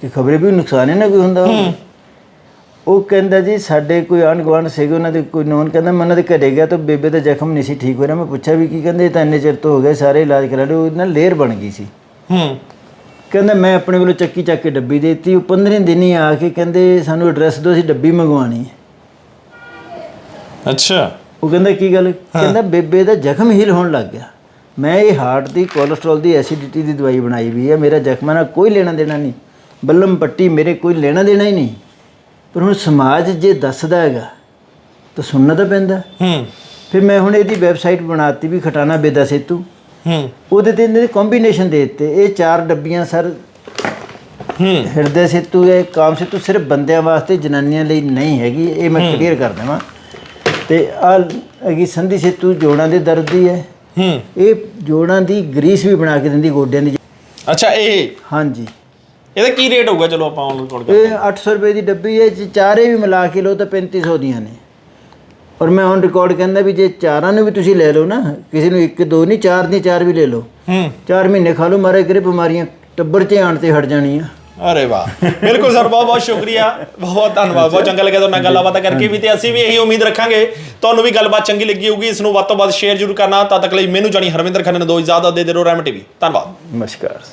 ਕਿ ਖਬਰੇ ਵੀ ਨੁਕਸਾਨ ਹੈ ਨਾ ਕੋਈ ਹੁੰਦਾ ਉਹ ਕਹਿੰਦਾ ਜੀ ਸਾਡੇ ਕੋਈ ਆਂਢ ਗੁਆਂਢ ਸੀਗੇ ਉਹਨਾਂ ਦੇ ਕੋਈ ਨੋਨ ਕਹਿੰਦਾ ਮੈਂ ਉਹਨਾਂ ਦੇ ਘਰੇ ਗਿਆ ਤਾਂ ਬੇਬੇ ਦਾ ਜ਼ਖਮ ਨਹੀਂ ਸੀ ਠੀਕ ਹੋ ਰਿਹਾ ਮੈਂ ਪੁੱਛਿਆ ਵੀ ਕੀ ਕਹਿੰਦੇ ਤਾਂ ਇੰਨੇ ਚਿਰ ਤੋਂ ਹੋ ਗਿਆ ਸਾਰੇ ਇਲਾਜ ਕਰਾ ਲਏ ਉਹ ਨਾਲ ਲੇਅਰ ਬਣ ਗਈ ਸੀ। ਹੂੰ। ਕਹਿੰਦਾ ਮੈਂ ਆਪਣੇ ਵੱਲੋਂ ਚੱਕੀ ਚੱਕ ਕੇ ਡੱਬੀ ਦਿੱਤੀ। ਉਹ 15 ਦਿਨ ਹੀ ਆ ਕੇ ਕਹਿੰਦੇ ਸਾਨੂੰ ਐਡਰੈਸ ਦਿਓ ਅਸੀਂ ਡੱਬੀ ਮੰਗਵਾਉਣੀ ਹੈ। ਅੱਛਾ। ਉਹ ਕਹਿੰਦਾ ਕੀ ਗੱਲ? ਕਹਿੰਦਾ ਬੇਬੇ ਦਾ ਜ਼ਖਮ ਹੀਲ ਹੋਣ ਲੱਗ ਗਿਆ। ਮੈਂ ਇਹ ਹਾਰਟ ਦੀ ਕੋਲੇਸਟ੍ਰੋਲ ਦੀ ਐਸਿਡਿਟੀ ਦੀ ਦਵਾਈ ਬਣਾਈ ਵੀ ਹੈ। ਮੇਰਾ ਜ਼ਖਮਾਂ ਨਾਲ ਕੋਈ ਲੈਣਾ ਦੇਣਾ ਨਹੀਂ। ਬੱਲਮ ਪੱਟੀ ਮੇਰੇ ਕੋਈ ਲੈਣਾ ਦੇਣਾ ਹੀ ਨਹੀਂ। ਪਰ ਹੁਣ ਸਮਾਜ ਜੇ ਦੱਸਦਾ ਹੈਗਾ ਤਾਂ ਸੁਣਨਾ ਤਾਂ ਪੈਂਦਾ। ਹੂੰ। ਫਿਰ ਮੈਂ ਹੁਣ ਇਹਦੀ ਵੈਬਸਾਈਟ ਬਣਾਤੀ ਵੀ ਖਟਾਣਾ ਬੇਦਾ ਸੇਤੂ। ਹੂੰ। ਉਹਦੇ ਤੇ ਇਹਨੇ ਕੰਬੀਨੇਸ਼ਨ ਦੇ ਦਿੱਤੇ। ਇਹ ਚਾਰ ਡੱਬੀਆਂ ਸਰ। ਹੂੰ। ਹਿਰਦੇ ਸੇਤੂ ਇਹ ਕਾਮ ਸੇਤੂ ਸਿਰਫ ਬੰਦਿਆਂ ਵਾਸਤੇ ਜਨਾਨੀਆਂ ਲਈ ਨਹੀਂ ਹੈਗੀ। ਇਹ ਮੈਂ ਕਲੀਅਰ ਕਰ ਦੇਵਾਂ। ਤੇ ਆ ਹੈਗੀ ਸੰਧੀ ਸੇਤੂ ਜੋੜਾਂ ਦੇ ਦਰਦ ਦੀ ਹੈ। ਹੂੰ। ਇਹ ਜੋੜਾਂ ਦੀ ਗਰੀਸ ਵੀ ਬਣਾ ਕੇ ਦਿੰਦੀ ਗੋਡਿਆਂ ਦੀ। ਅੱਛਾ ਇਹ? ਹਾਂਜੀ। ਇਹਦਾ ਕੀ ਰੇਟ ਹੋਊਗਾ ਚਲੋ ਆਪਾਂ ਆਨਲਾਈਨ ਕੋਲ ਇਹ 800 ਰੁਪਏ ਦੀ ਡੱਬੀ ਹੈ ਜੇ ਚਾਰੇ ਵੀ ਮਿਲਾ ਕੇ ਲਓ ਤਾਂ 3500 ਦੀਆਂ ਨੇ। ਔਰ ਮੈਂ ਹੁਣ ਰਿਕਾਰਡ ਕਹਿੰਦਾ ਵੀ ਜੇ ਚਾਰਾਂ ਨੂੰ ਵੀ ਤੁਸੀਂ ਲੈ ਲਓ ਨਾ ਕਿਸੇ ਨੂੰ ਇੱਕ ਦੋ ਨਹੀਂ ਚਾਰ ਦੀਆਂ ਚਾਰ ਵੀ ਲੈ ਲਓ। ਹੂੰ। ਚਾਰ ਮਹੀਨੇ ਖਾ ਲਓ ਮਾਰੇ ਕਰੇ ਬਿਮਾਰੀਆਂ ਟੱਬਰ 'ਚ ਆਣ ਤੇ ਹਟ ਜਾਣੀਆਂ। ਅਰੇ ਵਾਹ। ਬਿਲਕੁਲ ਸਰ ਬਹੁਤ ਬਹੁਤ ਸ਼ੁਕਰੀਆ। ਬਹੁਤ ਧੰਨਵਾਦ। ਬਹੁਤ ਚੰਗਾ ਲੱਗਿਆ ਤੁਹਾਡੇ ਨਾਲ ਗੱਲਬਾਤ ਕਰਕੇ ਵੀ ਤੇ ਅਸੀਂ ਵੀ ਇਹੀ ਉਮੀਦ ਰੱਖਾਂਗੇ। ਤੁਹਾਨੂੰ ਵੀ ਗੱਲਬਾਤ ਚੰਗੀ ਲੱਗੀ ਹੋਊਗੀ। ਇਸ ਨੂੰ ਵੱਧ ਤੋਂ ਵੱਧ ਸ਼ੇਅਰ ਜ਼ਰੂਰ ਕਰਨਾ। ਤਦ ਤੱਕ ਲਈ ਮੈਨੂੰ ਜਾਣੀ ਹਰਵਿੰਦਰ ਖੰਨੇ ਨੂੰ ਦੋ ਇਜਾਜ਼ਤ ਦੇ ਦਿਓ ਰੈਮ ਟੀਵੀ। ਧੰਨਵਾਦ। ਨਮਸਕਾਰ।